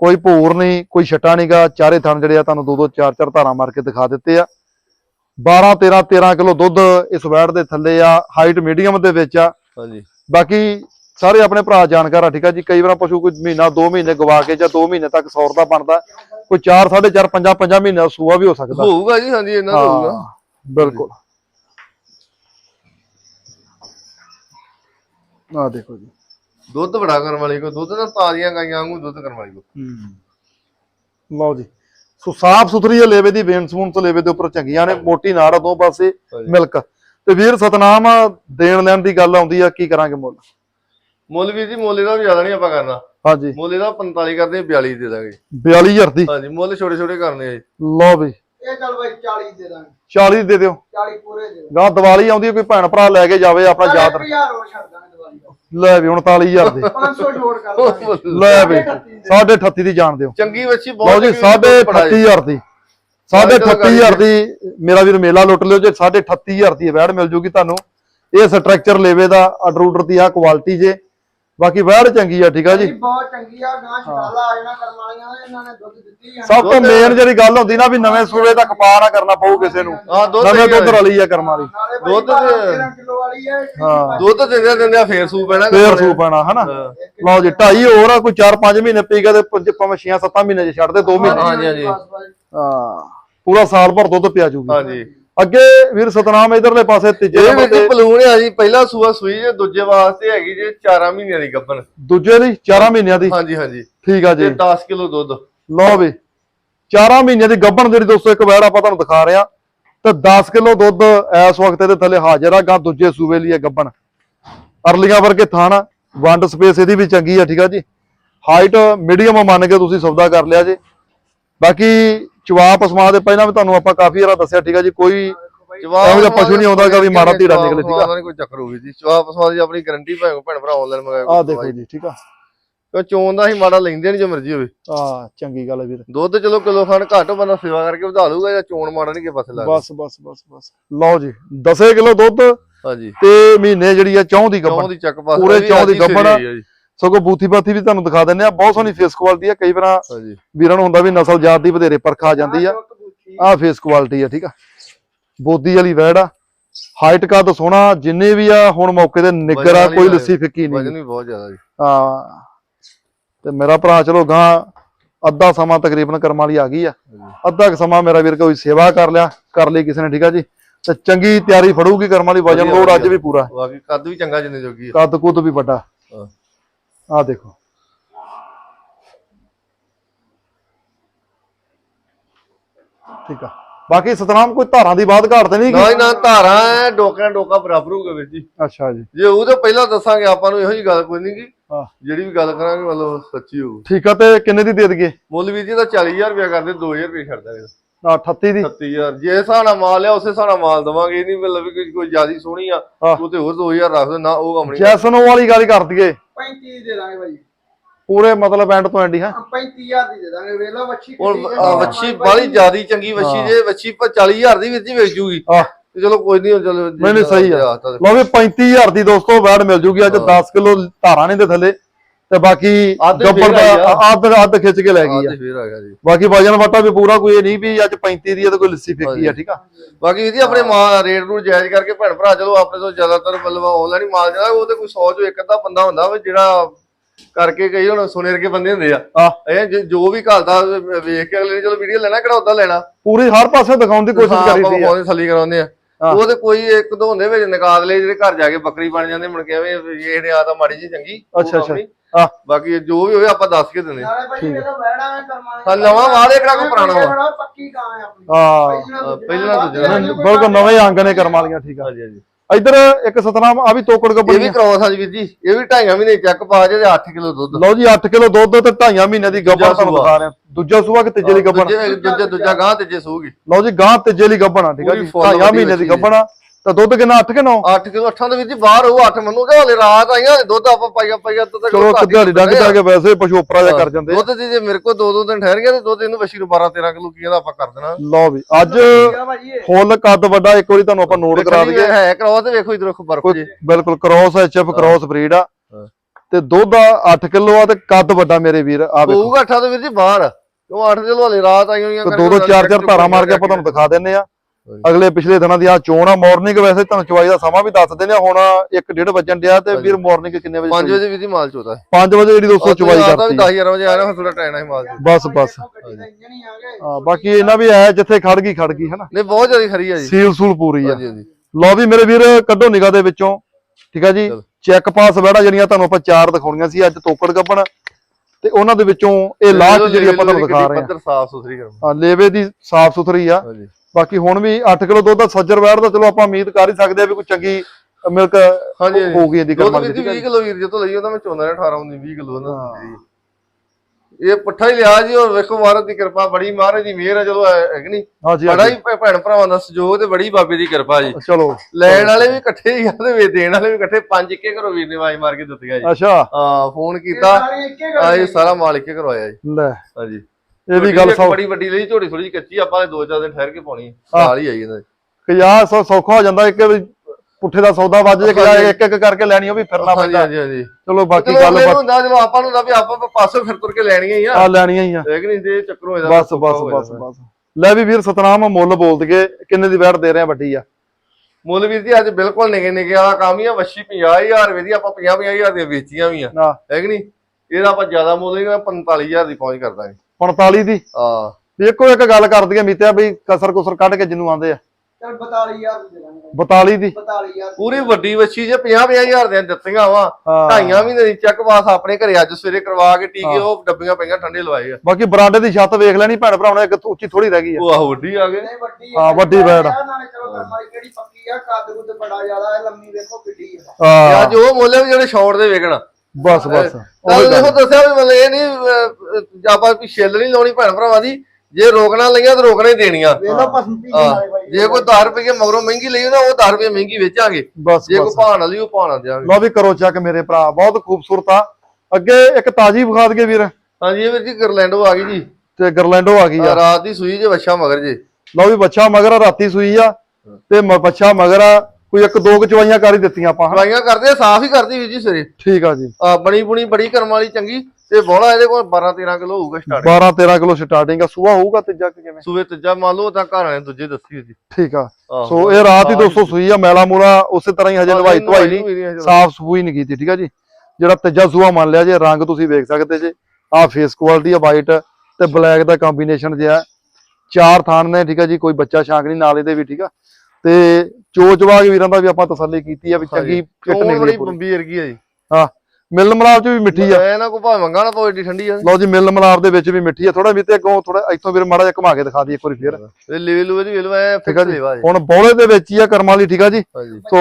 ਕੋਈ ਭੂਰ ਨਹੀਂ ਕੋਈ ਛਟਾ ਨਹੀਂਗਾ ਚਾਰੇ ਥਣ ਜਿਹੜੇ ਆ ਤੁਹਾਨੂੰ ਦੋ ਦੋ ਚਾਰ ਚਾਰ ਧਾਰਾਂ ਮਾਰ ਕੇ ਦਿਖਾ ਦਿੱਤੇ ਆ। 12 13 13 ਕਿਲੋ ਦੁੱਧ ਇਸ ਵੈੜ ਦੇ ਥੱਲੇ ਆ ਹਾਈਟ ਮੀਡੀਅਮ ਦੇ ਵਿੱਚ ਆ। ਹਾਂਜੀ। ਬਾਕੀ ਸਾਰੇ ਆਪਣੇ ਭਰਾ ਜਾਣਕਾਰ ਆ ਠੀਕ ਆ ਜੀ? ਕਈ ਵਾਰ ਪਸ਼ੂ ਕੋਈ ਮਹੀਨਾ 2 ਮਹੀਨੇ ਗਵਾ ਕੇ ਜਾਂ 2 ਮਹੀਨੇ ਤੱਕ ਸੌਰ ਦਾ ਬਣਦਾ। ਕੋਈ 4 4.5 5 5 ਮਹੀਨੇ ਦਾ ਸੂਆ ਵੀ ਹੋ ਸਕਦਾ। ਹੋਊਗਾ ਜੀ ਹਾਂਜੀ ਇਹਨਾਂ ਦਾ ਹੋਊਗਾ। ਹਾਂ ਬਿਲਕੁਲ। ਆ ਦੇਖੋ ਜੀ। ਦੁੱਧ ਬੜਾ ਕਰਨ ਵਾਲੀ ਕੋ ਦੁੱਧ ਤਾਂ ਤਾਜ਼ੀਆਂ ਗਾਈਆਂ ਵਾਂਗੂ ਦੁੱਧ ਕਰਨ ਵਾਲੀ ਕੋ। ਲਓ ਜੀ। ਸੋ ਸਾਫ਼ ਸੁਥਰੀ ਹੈ ਲੇਵੇ ਦੀ ਵੇਨ ਸਪੂਨ ਤੋਂ ਲੇਵੇ ਦੇ ਉੱਪਰ ਚੰਗੀਆਂ ਨੇ ਮੋਟੀ ਨਾੜ ਆ ਦੋ ਪਾਸੇ। ਮਿਲਕ। ਤੇ ਵੀਰ ਸਤਨਾਮ ਦੇਣ ਲੈਣ ਦੀ ਗੱਲ ਆਉਂਦੀ ਆ ਕੀ ਕਰਾਂਗੇ ਮੁੱਲ? ਮੁੱਲ ਵੀ ਜੀ ਮੁੱਲ ਇਹਦਾ ਜ਼ਿਆਦਾ ਨਹੀਂ ਆਪਾਂ ਕਰਨਾ। ਹਾਂਜੀ। ਮੁੱਲ ਇਹਦਾ 45 ਕਰਦੇ 42 ਦੇ ਦਾਂਗੇ। 42000 ਦੀ। ਹਾਂਜੀ ਮੁੱਲ ਛੋਟੇ ਛੋਟੇ ਕਰਨੇ ਆ ਜੀ। ਲਓ ਵੀ। ਇਹ ਚੱਲ ਬਾਈ 40 ਦੇ ਦਾਂਗੇ। 40 ਦੇ ਦਿਓ। 40 ਪੂਰੇ ਦੇ ਗਾਂ ਦੀਵਾਲੀ ਆਉਂਦੀ ਕੋਈ ਭੈਣ ਭਰਾ ਲੈ ਕੇ ਜਾਵੇ ਆਪਣਾ ਯਾਦ ਰੱਖ- 1000 ਹੋਰ ਛੱਡ ਦਾਂਗੇ। ਦੀਵਾਲੀ ਦਾ ਲੈ ਵੀ 39000 ਦੀ। 500 ਛੋੜ ਕਰ ਦਾਂਗੇ ਲੈ ਵੀ 38 ਦੀ। ਜਾਣ ਦਿਓ। ਚੰਗੀ ਵੱਛੀ ਲਓ ਬਹੁਤ ਜੀ ਚੰਗੀ ਸਾਢੇ ਬੜਾ ਜੀ। 38000 ਦੀ। ਸਾਢੇ 38000 ਦੀ ਮੇਰਾ ਵੀਰ ਮੇਲਾ ਲੁੱਟ ਲਿਓ ਜੇ ਸਾਢੇ 38000 ਦੀ ਵੈੜ ਮਿਲ ਜੂਗੀ ਤੁਹਾਨੂੰ। ਇਹ ਸਟਰਕਚਰ ਲੇਵੇ ਦਾ ਅਡਰੂਡਰ ਦੀ ਆ ਕੁਆਲਿਟੀ ਜੇ। ਬਾਕੀ ਵੈੜ ਚੰਗੀ ਆ ਠੀਕ ਆ ਜੀ। ਜੀ ਬਹੁਤ ਚੰਗੀ ਆ ਗਾਂ ਛਡਾਲਾ ਆ ਜਾਣਾ ਕਰਨ ਵਾਲੀਆਂ ਨੇ, ਇਹਨਾਂ ਨੇ ਦੁੱਧ ਦਿੱਤੀ ਆ। ਸਭ ਤੋਂ ਮੇਨ ਜਿਹੜੀ ਗੱਲ ਹੁੰਦੀ ਨਾ ਵੀ ਨਵੇਂ ਸੂਬੇ ਦਾ ਕਪਾਹ ਨਾ ਕਰਨਾ ਪਊ ਕਿਸੇ ਨੂੰ। ਹਾਂ ਦੁੱਧ ਨਵੇਂ ਹੀ ਆ ਦੁੱਧ ਜੀ। ਰਲੀ ਆ ਕਰਮ ਵਾਲੀ। ਦੁੱਧ ਦੁੱਧ ਤੇ- 13 ਕਿਲੋ ਵਾਲੀ ਹੈ। ਹਾਂ। ਦੁੱਧ ਦਿੰਦੇ ਦਿੰਦੇ ਫੇਰ ਸੂ ਪੈਣਾ ਫੇਰ ਸੂਪ ਆਣਾ ਹਨਾ? ਲਓ ਜੀ ਢਾਈ ਹੋਰ ਆ ਕੋਈ 4-5 ਮਹੀਨੇ ਪੀ ਗਿਆ ਤੇ ਪੰਜ- ਭਾਵੇਂ 6-7 ਮਹੀਨੇ ਚ ਛੱਡ ਦੇ 2 ਮਹੀਨੇ। ਹਾਂਜੀ, ਹਾਂਜੀ। ਹਾਂ ਪੂਰਾ ਸਾਲ ਭਰ ਦੁੱਧ ਪਿਆ ਜੂਗੀ। ਹਾਂਜੀ ਅੱਗੇ ਵੀਰ ਸਤਨਾਮ ਇਧਰਲੇ ਪਾਸੇ ਤੀਜੇ ਇਹ ਤੇ ਪਲੂਣ ਆ ਜੀ ਪਹਿਲਾ ਸੂਆ ਸੂਈ ਜੇ ਦੂਜੇ ਵਾਸਤੇ ਹੈਗੀ ਜੇ 4 ਮਹੀਨਿਆਂ ਦੀ ਗੱਭਣ ਦੂਜੇ ਲਈ 4 ਮਹੀਨਿਆਂ ਦੀ? ਹਾਂਜੀ ਹਾਂਜੀ। ਠੀਕ ਆ ਜੀ। ਤੇ 10 ਕਿਲੋ ਦੁੱਧ। ਲਓ ਵੀ 4 ਮਹੀਨਿਆਂ ਦੀ ਗੱਭਣ ਜਿਹੜੀ ਦੋਸਤੋ ਇੱਕ ਵੈੜ ਆਪਾਂ ਤੁਹਾਨੂੰ ਦਿਖਾ ਰਹੇ ਆ। ਤੇ 10 ਕਿਲੋ ਦੁੱਧ ਇਸ ਵਕਤ ਇਹਦੇ ਥੱਲੇ ਹਾਜ਼ਰ ਆ ਗਾਂ ਦੂਜੇ ਸੂਬੇ ਲਈ ਇਹ ਗੱਭਣ ਅਰਲੀਆਂ ਵਰਗੇ ਥਾਣ ਵੰਡ ਸਪੇਸ ਇਹਦੀ ਵੀ ਚੰਗੀ ਆ ਠੀਕ ਆ ਜੀ। ਹਾਈਟ ਮੀਡੀਅਮ ਮੰਨ ਕੇ ਤੁਸੀਂ ਸੌਦਾ ਕਰ ਲਿਆ ਜੀ। ਬਾਕੀ ਚਵਾ ਪਸਮਾ ਦੇ ਪਹਿਲਾਂ ਵੀ ਤੁਹਾਨੂੰ ਆਪਾਂ ਕਾਫੀ ਵਾਰ ਦੱਸਿਆ ਠੀਕ ਆ ਜੀ ਕੋਈ ਇਹੋ ਜਿਹਾ ਪਸ਼ੂ ਨਹੀਂ ਆਉਂਦਾ ਗਾ ਵੀ ਮਾੜਾ ਧੀਰਾ ਨਿਕਲੇ, ਠੀਕ ਆ? ਕੋਈ ਚੱਕਰ ਹੋਵੇ ਜੀ। ਜਵਾਬ ਪਸਮਾ ਦੀ ਆਪਣੀ ਗਾਰੰਟੀ ਭਾਵੇਂ ਭੈਣ ਭਰਾ ਆਨਲਾਈਨ ਮੰਗਾਏ ਆਹ ਦੇਖੋ ਜੀ ਠੀਕ ਆ। ਕਿਉਂ ਚੋਣ ਦਾ ਹੀ ਮਾੜਾ ਲੈਂਦੇ ਨਹੀਂ ਜੋ ਮਰਜ਼ੀ ਹੋਵੇ। ਆ ਚੰਗੀ ਗੱਲ ਵੀਰ। ਦੁੱਧ ਚਲੋ ਕਿਲੋ ਖਾਣ ਘੱਟ ਬੰਦਾ ਸੇਵਾ ਕਰਕੇ ਵਧਾ ਲੂਗਾ ਜਾਂ ਚੋਣ ਮਾੜਾ ਨਹੀਂ ਕਿ ਪਾਸੇ ਲੱਗਦਾ। ਬਸ ਬਸ ਬਸ ਬਸ। ਲਓ ਜੀ 10 ਕਿਲੋ ਦੁੱਧ ਹਾਂਜੀ। ਤੇ ਮਹੀਨੇ ਜਿਹੜੀ ਆ ਚੌਂ ਦੀ ਚੌਂ ਗੱਭਣ ਦੀ ਚੱਕ ਪਾਸ ਪੂਰੇ ਚੌਂ ਦੀ ਆ। ਹਾਂਜੀ ਸਗੋਂ ਬੂਥੀ ਬਾਥੀ ਵੀ ਤੁਹਾਨੂੰ ਦਿਖਾ ਦਿੰਨੇ ਆ ਬਹੁਤ ਸੋਹਣੀ ਫੇਸ ਕੁਆਲਿਟੀ ਆ। ਕਈ ਵਾਰ ਵੀਰਾਂ ਨੂੰ ਹੁੰਦਾ ਵੀ ਨਸਲ ਜਾਤ ਦੀ ਵਧੇਰੇ ਪਰਖਾ ਆ ਜਾਂਦੀ ਆ। ਆਹ ਫੇਸ ਕੁਆਲਿਟੀ ਆ। ਠੀਕ ਆ। ਬੋਦੀ ਵਾਲੀ ਵੈੜ ਆ। ਹਾਈਟ ਕੱਦ ਸੋਹਣਾ ਜਿੰਨੇ ਵੀ ਆ ਹੁਣ ਮੌਕੇ ਤੇ ਨਿੱਗਰ ਆ ਕੋਈ ਆ। ਲੱਸੀ ਫਿੱਕੀ ਨਹੀਂ। ਵਜਨ ਵੀ ਬਹੁਤ ਜ਼ਿਆਦਾ ਜੀ। ਹਾਂ। ਤੇ ਮੇਰਾ ਭਰਾ ਚਲੋ ਗਾਂ ਅੱਧਾ ਸਮਾਂ ਤਕਰੀਬਨ ਕਰਮ ਵਾਲੀ ਆ ਗਈ ਆ। ਅੱਧਾ ਕੁ ਸਮਾਂ ਮੇਰਾ ਵੀਰ ਕੋਈ ਸੇਵਾ ਕਰ ਲਿਆ ਕਰ ਲਈ ਕਿਸੇ ਨੇ ਠੀਕ ਆ ਜੀ। ਤੇ ਚੰਗੀ ਤਿਆਰੀ ਫੜੂਗੀ ਕਰਮ ਵਾਲੀ ਵਜਨ ਲੋੜ ਅੱਜ। ਵੀ ਪੂਰਾ। ਬਾਕੀ ਕੱਦ ਵੀ ਚੰਗਾ ਜਿੰਨੇ ਜੋਗੀ ਆ। ਕੱਦ ਕੁੱਦ ਵੀ ਵੱਡਾ। ਆਹ ਦੇਖੋ। ਠੀਕ ਆ। ਬਾਕੀ ਸਤਨਾਮ ਕੋਈ ਧਾਰਾਂ ਦੀ ਬਾਤ ਘਾਟ ਤੇ ਨਹੀਂ ਨਾ ਨਾ ਧਾਰਾਂ ਐ ਡੋਕਿਆਂ ਡੋਕਾ ਬਰਾਬਰ ਹੋਊਗਾ ਵੀਰ ਜੀ। ਅੱਛਾ ਜੀ। ਜੇ ਉਹ ਤਾਂ ਪਹਿਲਾਂ ਦੱਸਾਂਗੇ ਆਪਾਂ ਨੂੰ ਇਹੋ ਜੀ ਗੱਲ ਕੋਈ ਨਹੀਂ ਗੀ। ਜਿਹੜੀ ਵੀ ਗੱਲ ਕਰਾਂਗੇ ਮਤਲਬ ਸੱਚੀ ਹੋਊ। ਠੀਕ ਆ ਤੇ ਕਿੰਨੇ ਦੀ ਦੇ ਦਈਏ? ਮੁੱਲ ਵੀਰ ਜੀ ਦਾ 40000 ਰੁਪਇਆ ਕਰਦੇ 2000 ਰੁਪਏ ਛੱਡ ਦਾਂਗੇ। ਆ 38 ਦੀ। 37000 ਜੇ ਸਾਡਾ ਮਾਲ ਆ ਉਸੇ ਸਾਡਾ ਮਾਲ ਦਵਾਂਗੇ। ਇਹ ਨਹੀਂ ਮਤਲਬ ਵੀ ਕੋਈ- ਕੋਈ ਜਿਆਦੀ ਸੋਹਣੀ ਆ। ਉਹ ਤੇ ਹੋਰ 2000 ਰੱਖ ਦੇ ਨਾ ਉਹ ਆਪਣੀ ਜੈਸਨੋ ਵਾਲੀ ਗੱਲ ਕਰ ਦਈਏ। 35 ਦੇ ਦਾਂਗੇ ਬਾਈ। ਪੂਰੇ ਮਤਲਬ ਐਂਡ ਤੋਂ ਐਂਡ ਹੀ ਹੈ? 35000 ਦੀ ਦੇ ਦਾਂਗੇ। ਵੇਲਾ ਵੱਛੀ ਹੁਣ ਵੱਛੀ। ਬਾਲੀ ਜਿਆਦੀ ਚੰਗੀ ਵੱਛੀ ਜੇ ਵੱਛੀ ਪਰ 40000 ਦੀ ਜੀ ਵੇਚ ਜੂਗੀ। ਚਲੋ ਕੋਈ ਨਹੀਂ ਚਲੋ ਨਹੀਂ ਨਹੀਂ ਸਹੀ ਆ। ਲਓ ਵੀ 35000 ਦੀ ਦੋਸਤੋ ਵੈੜ ਮਿਲ ਜੂਗੀ। ਅੱਜ 10 ਕਿਲੋ ਧਾਰਾਂ ਨੇ ਦੇ ਥੱਲੇ। ਤੇ ਬਾਕੀ ਅੱਧ ਗੱਬਰ ਫੇਰ ਆਈ ਦਾ ਆ। ਅੱਧ ਅੱਧ ਖਿੱਚ ਕੇ ਲੈ ਗਈ ਆ। ਤੇ ਫੇਰ ਆ ਗਿਆ ਜੀ। ਬਾਕੀ ਵਜਨ ਵਾਟਾ ਵੀ ਪੂਰਾ ਕੋਈ ਇਹ ਨਹੀਂ ਵੀ ਅੱਜ 35 ਦੀ ਆ ਤੇ ਕੋਈ ਲੱਸੀ ਫਿੱਕੀ ਆ ਠੀਕ ਆ? ਬਾਕੀ ਵੀਰ ਜੀ ਆਪਣੇ ਮਾਲ ਰੇਟ ਨੂੰ ਜਾਇਜ਼ ਕਰਕੇ ਭੈਣ ਭਰਾ ਚਲੋ ਆਪਣੇ ਤੋਂ ਜ਼ਿਆਦਾਤਰ ਮਤਲਬ ਆਨਲਾਈਨ ਹੀ ਮਾਲ ਜਿਹੜਾ ਉਹ ਤੇ ਕੋਈ 100 ਚੋਂ ਇੱਕ ਅੱਧਾ ਬੰਦਾ ਹੁੰਦਾ ਵਾ ਜਿਹੜਾ ਕਰਕੇ ਕਈ ਹੁਣ ਸੁਣੇ ਰਕੇ ਬੰਦੇ ਹੁੰਦੇ ਆ। ਆ ਇਹ ਜ- ਜੋ ਵੀ ਘਲਦਾ ਵੇਖ ਕੇ ਅਗਲੇ ਨੇ ਚਲੋ ਵੀਡੀਓ ਲੈਣਾ ਕਿਹੜਾ ਉਦਾਂ ਲੈਣਾ? ਪੂਰੀ ਹਰ ਪਾਸੇ ਦਿਖਾਉਣ ਦੀ ਕੋਸ਼ਿਸ਼ ਕਰੀ ਦੀ ਆ। ਉਹਦੇ ਥੱਲੀ ਕਰਾਉਂਦੇ ਆ। ਹਾਂ। ਉਹ ਤੇ ਕੋਈ ਇੱਕ ਦੋ ਹੁੰਦੇ ਵਿੱਚ ਨਿਕਾਲ ਲਏ ਜਿਹੜੇ ਘਰ ਜਾ ਕੇ ਬੱਕਰੀ ਬਣ ਜਾਂਦੇ ਮੁੜ ਕੇ ਐਵੇਂ ਇਹਨੇ ਆ ਤਾਂ ਮਾੜੀ ਜੀ ਚੰਗੀ ਉਹ ਅੱਛਾ, ਅੱਛਾ। ਆ ਬਾਕੀ ਜੋ ਵੀ ਹੋਵੇ ਆਪਾਂ ਦੱਸ ਕੇ ਦਿੰਦੇ। ਨਾਲੇ ਵੇਲਾ ਵੈੜਾ ਹੈ ਕਰਮਾਂ ਹਾਂ, ਨਵਾਂ ਮਾਲ ਇਹ ਕਿਹੜਾ ਕੋਈ ਪੁਰਾਣਾ ਵਾ? ਪੱਕੀ ਗਾਂ ਹੈ ਆਪਣੀ। ਆ ਪਹਿਲਾਂ ਤਾਂ ਦੂਜਾ। ਬਿਲਕੁਲ ਨਵੇਂ ਅੰਗ ਨੇ ਕਰਮ ਵਾਲੀਆਂ ਠੀਕ ਆ। ਹਾਂਜੀ ਹਾਂਜੀ। ਇੱਧਰ ਇੱਕ ਸਤਨਾਮ ਆ ਵੀ ਤੋਕੜ ਇਹ ਗੱਬਣੀ ਵੀ ਆ। ਜੀ ਵੀਰ ਜੀ ਇਹ ਵੀ ਢਾਈਆਂ ਮਹੀਨੇ ਚੱਕ ਪਾ ਜੇ ਤੇ 8 ਕਿਲੋ ਦੁੱਧ। ਲਓ ਜੀ 8 ਕਿਲੋ ਦੁੱਧ ਤੇ ਢਾਈਆਂ ਮਹੀਨਿਆਂ ਦੀ ਗੱਬਣ ਦੂਜਾ ਤੁਹਾਨੂੰ ਸੂਆ। ਦਿਖਾ ਰਿਹਾ। ਦੂਜਾ ਸੂਆ ਕਿ ਤੀਜੇ ਦੀ ਗੱਬਣ? ਦੂਜੇ ਦੂਜੇ ਗਾਂ ਤੇ ਜੇ ਸੂਗੀ। ਲਓ ਜੀ ਗਾਂ ਤੀਜੇ ਲਈ ਗੱਬਣ ਆ ਠੀਕ ਆ ਪੂਰੀ ਜੀ। full ਢਾਈਆਂ ਮਹੀਨੇ ਦੀ ਗੱਬਣ ਆ। ਤਾਂ ਦੁੱਧ ਕਿੰਨਾ 8 ਕਿ 9 8 ਕਿਲੋ 8 ਦੇ ਵਿੱਚ ਹੀ ਬਾਹਰ ਉਹ 8 ਮੰਨੂਗਾ ਹਲੇ ਰਾਤ ਆਈਆਂ ਦੁੱਧ ਆਪਾਂ ਪਾਈਆ ਪਾਈਆ ਦੁੱਧ ਚਲੋ ਕਿੱਦਾਂ ਡੰਗ ਜਾ ਕੇ ਵੈਸੇ ਪਸ਼ੂ ਉਪਰਾ ਜਾ ਕਰ ਜਾਂਦੇ। ਦੁੱਧ ਦੀ ਜੇ ਮੇਰੇ ਕੋਲ ਦੋ ਦੋ ਦਿਨ ਠਹਿਰ ਗਿਆ ਤੇ ਦੁੱਧ ਇਹਨੂੰ ਵਸ਼ੀ ਨੂੰ 12 13 ਕਿਲੋ ਕੀ ਇਹਦਾ ਆਪਾਂ ਕਰ ਦੇਣਾ। ਲਓ ਵੀ ਅੱਜ ਫੁੱਲ ਕੱਦ ਵੱਡਾ ਇੱਕ ਵਾਰੀ ਤੁਹਾਨੂੰ ਆਪਾਂ ਨੋਟ ਕਰਾ ਦਈਏ। ਹੈ ਕਰਾਓ ਤੇ ਵੇਖੋ ਇਧਰ ਬਰਫ ਜੀ। ਬਿਲਕੁਲ ਕ੍ਰੋਸ ਐਚਐਫ ਕ੍ਰੋਸ ਬਰੀਡ ਆ। ਹਾਂ। ਤੇ ਦੁੱਧ ਆ 8 ਕਿਲੋ ਆ ਤੇ ਕੱਦ ਵੱਡਾ ਮੇਰੇ ਵੀਰ ਆ ਵੇਖੋ। ਹੋਊਗਾ 8 ਦੇ ਵੀਰ ਜੀ ਬਾਹਰ। ਉਹ 8 ਕਿਲੋ ਹਲੇ ਰਾਤ ਆਈਆਂ ਹੋਈਆਂ ਤੇ ਦੋ ਦੋ ਚਾਰ ਚਾਰ ਧਾਰਾਂ ਮਾਰ ਕੇ ਆਪਾਂ ਤੁਹਾਨੂੰ ਦਿਖਾ ਦਿੰਨੇ ਆ। ਅਗਲੇ ਪਿਛਲੇ ਦਿਨਾਂ ਦੀ ਆ ਚੋਣ ਆ ਮਾਰਨਿੰਗ ਵੈਸੇ ਤੁਹਾਨੂੰ ਚਵਾਈ ਦਾ ਸਮਾਂ ਵੀ ਦੱਸ ਦਿੰਦੇ ਆ ਹੁਣ 1:30 ਵਜਣ ਡਿਆ ਤੇ ਵੀਰ ਮਾਰਨਿੰਗ ਕਿੰਨੇ ਵਜੇ 5 ਵਜੇ ਵੀ ਦੀ ਮਾਲ ਚੋਦਾ 5 ਵਜੇ ਜਿਹੜੀ ਦੋਸਤੋ ਚਵਾਈ ਕਰਤੀ। 10 11 ਵਜੇ ਆ ਰਿਹਾ ਥੋੜਾ ਟਾਈਮ ਹੈ ਮਾਲ ਬਸ ਬਸ। ਹੀ ਹਾਂ ਬਾਕੀ ਇਹਨਾਂ ਵੀ ਹੈ ਜਿੱਥੇ ਖੜ ਗਈ ਖੜ ਗਈ ਹਨਾ? ਨਹੀਂ ਬਹੁਤ ਜ਼ਿਆਦਾ ਖਰੀ ਆ ਜੀ। ਸੀਲ ਸੂਲ ਪੂਰੀ ਆ। ਲਓ ਵੀ ਮੇਰੇ ਵੀਰ ਕੱਢੋ ਨਿਗਾਹ ਦੇ ਵਿੱਚੋਂ। ਠੀਕ ਆ ਜੀ। ਚੈੱਕ ਪਾਸ ਵੜਾ ਜਿਹੜੀਆਂ ਤੁਹਾਨੂੰ ਆਪਾਂ ਚਾਰ ਦਿਖਾਉਣੀਆਂ ਸੀ ਅੱਜ ਤੋਕੜ ਗੱਬਣ। ਤੇ ਉਹਨਾਂ ਦੇ ਵਿੱਚੋਂ ਇਹ ਲਾਸਟ ਜਿਹੜੀ ਆਪਾਂ ਤੁਹਾਨੂੰ ਦਿਖਾ ਰਹੇ ਪੱਧਰ ਸਾਫ਼ ਸੁਥਰੀ ਕਰਮ ਹਾਂ ਲੇਵੇ ਦੀ ਸਾਫ਼ ਸੁਥਰੀ ਆ। ਬਾਕੀ ਹੁਣ ਵੀ 8 ਕਿਲੋ ਦੁੱਧ ਦਾ ਸੱਜਰ ਵੈੜ ਦਾ ਚਲੋ ਆਪਾਂ ਉਮੀਦ ਕਰ ਹੀ ਸਕਦੇ ਆ ਵੀ ਕੋਈ ਚੰਗੀ ਮਿਲਕ ਹੋਊਗੀ ਇਹਦੀ ਕਰਮਾਂ ਦੀ ਠੀਕ ਆ 20 ਜੀ। ਕਿਲੋ ਵੀਰ ਜੀ ਤੋਂ ਲਈ ਉਹਦਾ ਮੈਂ ਚੋਂਦਾ 18 19 20 ਕਿਲੋ ਨਾ ਇਹ ਪੱਠਾ ਹੀ ਲਿਆ ਜੀ ਔਰ ਵੇਖੋ ਮਹਾਰਾਜ ਦੀ ਕਿਰਪਾ ਬੜੀ ਮਹਾਰਾਜ ਦੀ ਮਿਹਰ ਹੈ ਜਦੋਂ ਹੈ ਕਿ ਨਹੀਂ? ਬੜਾ ਹੀ ਭੈਣ ਭਰਾਵਾਂ ਦਾ ਸਹਿਯੋਗ ਤੇ ਬੜੀ ਬਾਬੇ ਦੀ ਕਿਰਪਾ ਜੀ। ਚਲੋ। ਲੈਣ ਵਾਲੇ ਵੀ ਇਕੱਠੇ ਹੀ ਆ ਤੇ ਵੇ ਦੇਣ ਵਾਲੇ ਵੀ ਇਕੱਠੇ ਪੰਜ ਇੱਕੇ ਘਰੋਂ ਵੀਰ ਨੇ ਆਵਾਜ਼ ਮਾਰ ਕੇ ਦਿੱਤੀਆਂ ਜੀ। ਅੱਛਾ। ਹਾਂ ਫੋਨ ਕੀਤਾ। ਆ ਇਹ ਸਾਰਾ ਮਾਲ ਇੱਕੇ ਕਰਵਾਇਆ ਜੀ। ਲੈ। ਹਾਂਜੀ। ਇਹ ਵੀ ਗੱਲ ਸੌ ਬੜੀ ਵੱਡੀ ਲਈ ਝੋੜੀ ਥੋੜੀ ਕੱਚੀ ਆਪਾਂ ਨੇ ਦੋ ਚਾਰ ਦਿਨ ਠਹਿਰ ਕੇ ਪਾਉਣੀ ਨਾਲ ਹੀ ਆਈ ਇਹਨਾਂ ਦੀ ਕਿਆ ਸੌ ਸੌਖਾ ਹੋ ਜਾਂਦਾ ਇੱਕ ਵੀ ਪੁੱਠੇ ਦਾ ਸੌਦਾ ਵੱਜ ਜੇ ਕਿਆ ਇੱਕ ਇੱਕ ਕਰਕੇ ਲੈਣੀ ਉਹ ਵੀ ਫਿਰਨਾ ਪੈਂਦਾ। ਹਾਂਜੀ ਹਾਂਜੀ। ਚਲੋ ਬਾਕੀ ਗੱਲ ਹੁੰਦਾ ਚਲੋ ਆਪਾਂ ਨੂੰ ਹੁੰਦਾ ਵੀ ਆਪਾਂ ਪਾਸੋਂ ਫਿਰ ਤੁਰ ਕੇ ਲੈਣੀਆਂ ਹੀ ਆ। ਆ ਲੈਣੀਆਂ ਹੀ ਆ। ਨਹੀਂ ਤੇ ਚੱਕਰ ਹੋ ਜਾਂਦਾ ਬਸ ਬਸ ਬਸ ਬਸ। ਲੈ ਵੀ ਵੀਰ ਸਤਨਾਮ ਮੁੱਲ ਬੋਲ ਦਗੇ ਕਿੰਨੇ ਦੀ ਵੈਟ ਦੇ ਰਹੇ ਆ ਵੱਡੀ ਆ? ਮੁੱਲ ਵੀਰ ਜੀ ਅੱਜ ਬਿਲਕੁਲ ਨਿਗੇ ਨਿਗੇ ਵਾਲਾ ਕੰਮ ਹੀ ਆ ਵੱਛੀ 50000 ਰੁਪਏ ਦੀ ਆਪਾਂ 50 50000 ਦੀਆਂ ਵੇਚੀਆਂ ਵੀ ਆ। ਹੈ ਕਿ ਨਹੀਂ ਇਹਦਾ ਆਪਾਂ ਜ਼ਿਆਦਾ ਮੁੱਲ ਨਹੀਂ 45000 ਦੀ ਪਹੁੰਚ ਕਰ ਦਾਂਗੇ 45 ਦੀ। ਆ ਵੀ ਇੱਕੋ ਇੱਕ ਗੱਲ ਕਰ ਦਈਏ ਮੀਤਿਆ ਵੀ ਕਸਰ ਕੁਸਰ ਕੱਢ ਕੇ ਜਿੰਨੂੰ ਆਂਦੇ ਆ। ਚਲ 42000 ਦੇ ਦਾਂਗੇ 42 ਦੀ। 42000 ਪੂਰੀ ਵੱਡੀ ਵੱਛੀ ਜੇ 50 50000 ਦੀਆਂ ਦਿੱਤੀਆਂ ਵਾ ਹਾਂ। ਢਾਈਆਂ ਮਹੀਨੇ ਦੀ ਚੱਕ ਵਾਸ ਆਪਣੇ ਘਰੇ ਅੱਜ ਸਵੇਰੇ ਕਰਵਾ ਕੇ ਟੀਕੇ ਉਹ ਡੱਬੀਆਂ ਪਈਆਂ ਠੰਡੇ ਲਵਾਏ ਆ। ਬਾਕੀ ਬਰਾਂਡੇ ਦੀ ਛੱਤ ਵੇਖ ਲੈਣੀ ਭੈਣ ਭਰਾਉਣਾ ਇੱਕ ਉੱਚੀ ਥੋੜੀ ਰਹਿ ਗਈ ਆ। ਉਹ ਆਹ ਵੱਡੀ ਆ ਵੱਡੀ ਹਾਂ, ਵੱਡੀ ਵੈੜ। ਨਾਲੇ ਚਲੋ ਕਰਮਾਈ ਕਿਹੜੀ ਪੱਕੀ ਆ ਕੱਦ ਕੁੱਦ ਬੜਾ ਜ਼ਿਆਦਾ ਹੈ ਲੰਮੀ ਵੇਖੋ ਕਿੱਡੀ ਆ। ਹਾਂ। ਅੱਜ ਉਹ ਮੁੱਲ ਵੀ ਜਿਹੜੇ ਸ਼ਾਰਟ ਦੇ ਵੇਖਣਾ। ਬਸ ਬਸ। ਤਾਂ ਉਹੀ ਦੇਖੋ ਗੱਲ। ਦੱਸਿਆ ਵੀ ਮਤਲਬ ਇਹ ਨਹੀਂ ਅਹ, ਅਹ, ਆਪਾਂ ਵੀ ਛਿੱਲ ਨਹੀਂ ਲਾਉਣੀ ਭੈਣ ਭਰਾਵਾਂ ਦੀ। ਜੇ ਰੋਕਣਾ ਲਈਆਂ ਤਾਂ ਰੋਕਣਾ ਹੀ ਦੇਣੀਆਂ। ਵੇਖੋ ਪਸੰਦੀ ਹਾਂ, ਨਾਲੇ ਬਾਈ ਜੇ ਕੋਈ 10 ਰੁਪਏ ਮਗਰੋਂ ਮਹਿੰਗੀ ਲਈ ਨਾ ਉਹ 10 ਰੁਪਏ ਮਹਿੰਗੀ ਵੇਚਾਂਗੇ। ਬਸ ਜੇ ਕੋਈ ਬਸ। ਭਾਣ ਵਾਲੀ ਉਹ ਭਾਣਾ ਦੇਵਾਂਗੇ ਲਓ ਵੀ ਕਰੋ ਚੱਕ ਮੇਰੇ ਭਰਾ ਬਹੁਤ ਖੂਬਸੂਰਤ ਆ। ਅੱਗੇ ਇੱਕ ਤਾਜੀ ਵਿਖਾ ਦਈਏ ਵੀਰ। ਹਾਂਜੀ ਇਹ ਵੀਰ ਜੀ ਗਰਲੈਂਡੋ ਆ ਗਈ ਜੀ। ਤੇ ਗਰਲੈਂਡੋ ਆ ਗਈ ਆ। ਰਾਤ ਦੀ ਸੂਈ ਜੇ ਵੱਛਾ ਮਗਰ ਜੇ। ਲਓ ਵੀ ਬੱਚਾ ਮਗਰ ਆ, ਰਾਤੀ ਸੂਈ ਆ। ਤੇ ਮ- ਬੱਚਾ ਮਗਰ ਆ। ਕੋਈ ਇੱਕ ਦੋ ਕੁ ਚਵਾਈਆਂ ਕਰ ਹੀ ਦਿੱਤੀਆਂ ਆਪਾਂ। ਹਨਾ। ਦਵਾਈਆਂ ਕਰਦੇ ਆ, ਸਾਫ਼ ਹੀ ਕਰਦੀ ਵੀਰ ਜੀ ਸਵੇਰੇ। ਠੀਕ ਆ ਜੀ। ਆ ਬਣੀ ਬੁਣੀ ਬੜੀ ਕਰਮ ਵਾਲੀ ਚੰਗੀ ਤੇ ਬੋਲਾ ਇਹਦੇ ਕੋਲ 12 13 ਕਿਲੋ ਹੋਊਗਾ ਸਟਾਰਟ 12 13 ਕਿਲੋ ਸਟਾਰਟਿੰਗ ਆ ਸੂਆ ਹੋਊਗਾ ਤੀਜਾ ਕਿ ਕਿਵੇਂ? ਸੂਏ ਤੀਜਾ ਮੰਨ ਲਓ ਤਾਂ ਘਰ ਵਾਲੇ ਨੇ ਦੂਜੇ ਦੱਸੀ ਜੀ ਠੀਕ ਆ। ਆਹੋ। ਸੋ ਇਹ ਰਾਤ ਹੀ 200 ਸੂਈ ਆ ਮੈਲਾ ਮੂਲਾ ਉਸੇ ਤਰ੍ਹਾਂ ਹੀ ਹਜੇ ਨਵਾਈ ਧਵਾਈ ਨਹੀਂ ਨਹੀਂ ਸਾਫ਼ ਸੂਈ ਨਹੀਂ ਕੀਤੀ ਠੀਕ ਆ ਜੀ। ਜਿਹੜਾ ਤੀਜਾ ਸੂਆ ਮੰਨ ਲਿਆ ਜੇ ਰੰਗ ਤੁਸੀਂ ਵੇਖ ਸਕਦੇ ਜੇ। ਆ ਫੇਸ ਕੁਆਲਿਟੀ ਆ ਵਾਈਟ ਤੇ ਬਲੈਕ ਦਾ ਕੰਬੀਨੇਸ਼ਨ ਜਿਹਾ। ਚਾਰ ਥਾਨ ਨੇ ਠੀਕ ਆ ਜੀ ਕੋਈ ਬੱਚਾ ਸ਼ਾਂਕ ਨਹੀਂ ਨਾਲ ਇਹਦੇ ਵੀ ਠੀਕ ਆ। ਤੇ ਚੋਚਵਾਗ ਵੀਰਾਂ ਦਾ ਵੀ ਆਪਾਂ ਤਸੱਲੀ ਕੀਤੀ ਆ ਵੀ ਚੰਗੀ ਫਿੱਟ ਨਿਕਲੀ ਬੜੀ ਪੂਰੀ। ਬੰਬੀ ਵਰਗੀ ਆ ਜੀ। ਹਾਂ ਮਿਲ ਮਲਾਪ ਚ ਵੀ ਮਿੱਠੀ ਆ। ਐ ਨਾ ਕੋ ਭਾਵੇਂ ਮੰਗਾ ਨਾ ਪਵੇ ਏਡੀ ਠੰਡੀ ਆ। ਲਓ ਜੀ ਮਿਲ ਮਲਾਪ ਦੇ ਵਿੱਚ ਵੀ ਮਿੱਠੀ ਆ। ਥੋੜਾ ਵੀ ਤੇ ਅੱਗੋਂ ਥੋੜਾ ਇੱਥੋਂ ਵੀਰ ਮਾੜਾ ਜਿਹਾ ਘੁਮਾ ਕੇ ਦਿਖਾ ਦਈਏ ਇੱਕ ਵਾਰੀ ਫੇਰ। ਇਹ ਲੇਵੇ ਲੂਵੇ ਦੀ ਵੇਲਵਾ ਐ ਠੀਕ ਆ ਫਿਕਸ ਜੀ। ਲੇਵਾ ਜੀ। ਹੁਣ ਬੌਲੇ ਦੇ ਵਿੱਚ ਹੀ ਆ ਕਰਮਾਂ ਵਾਲੀ ਠੀਕ ਆ ਜੀ? ਸੋ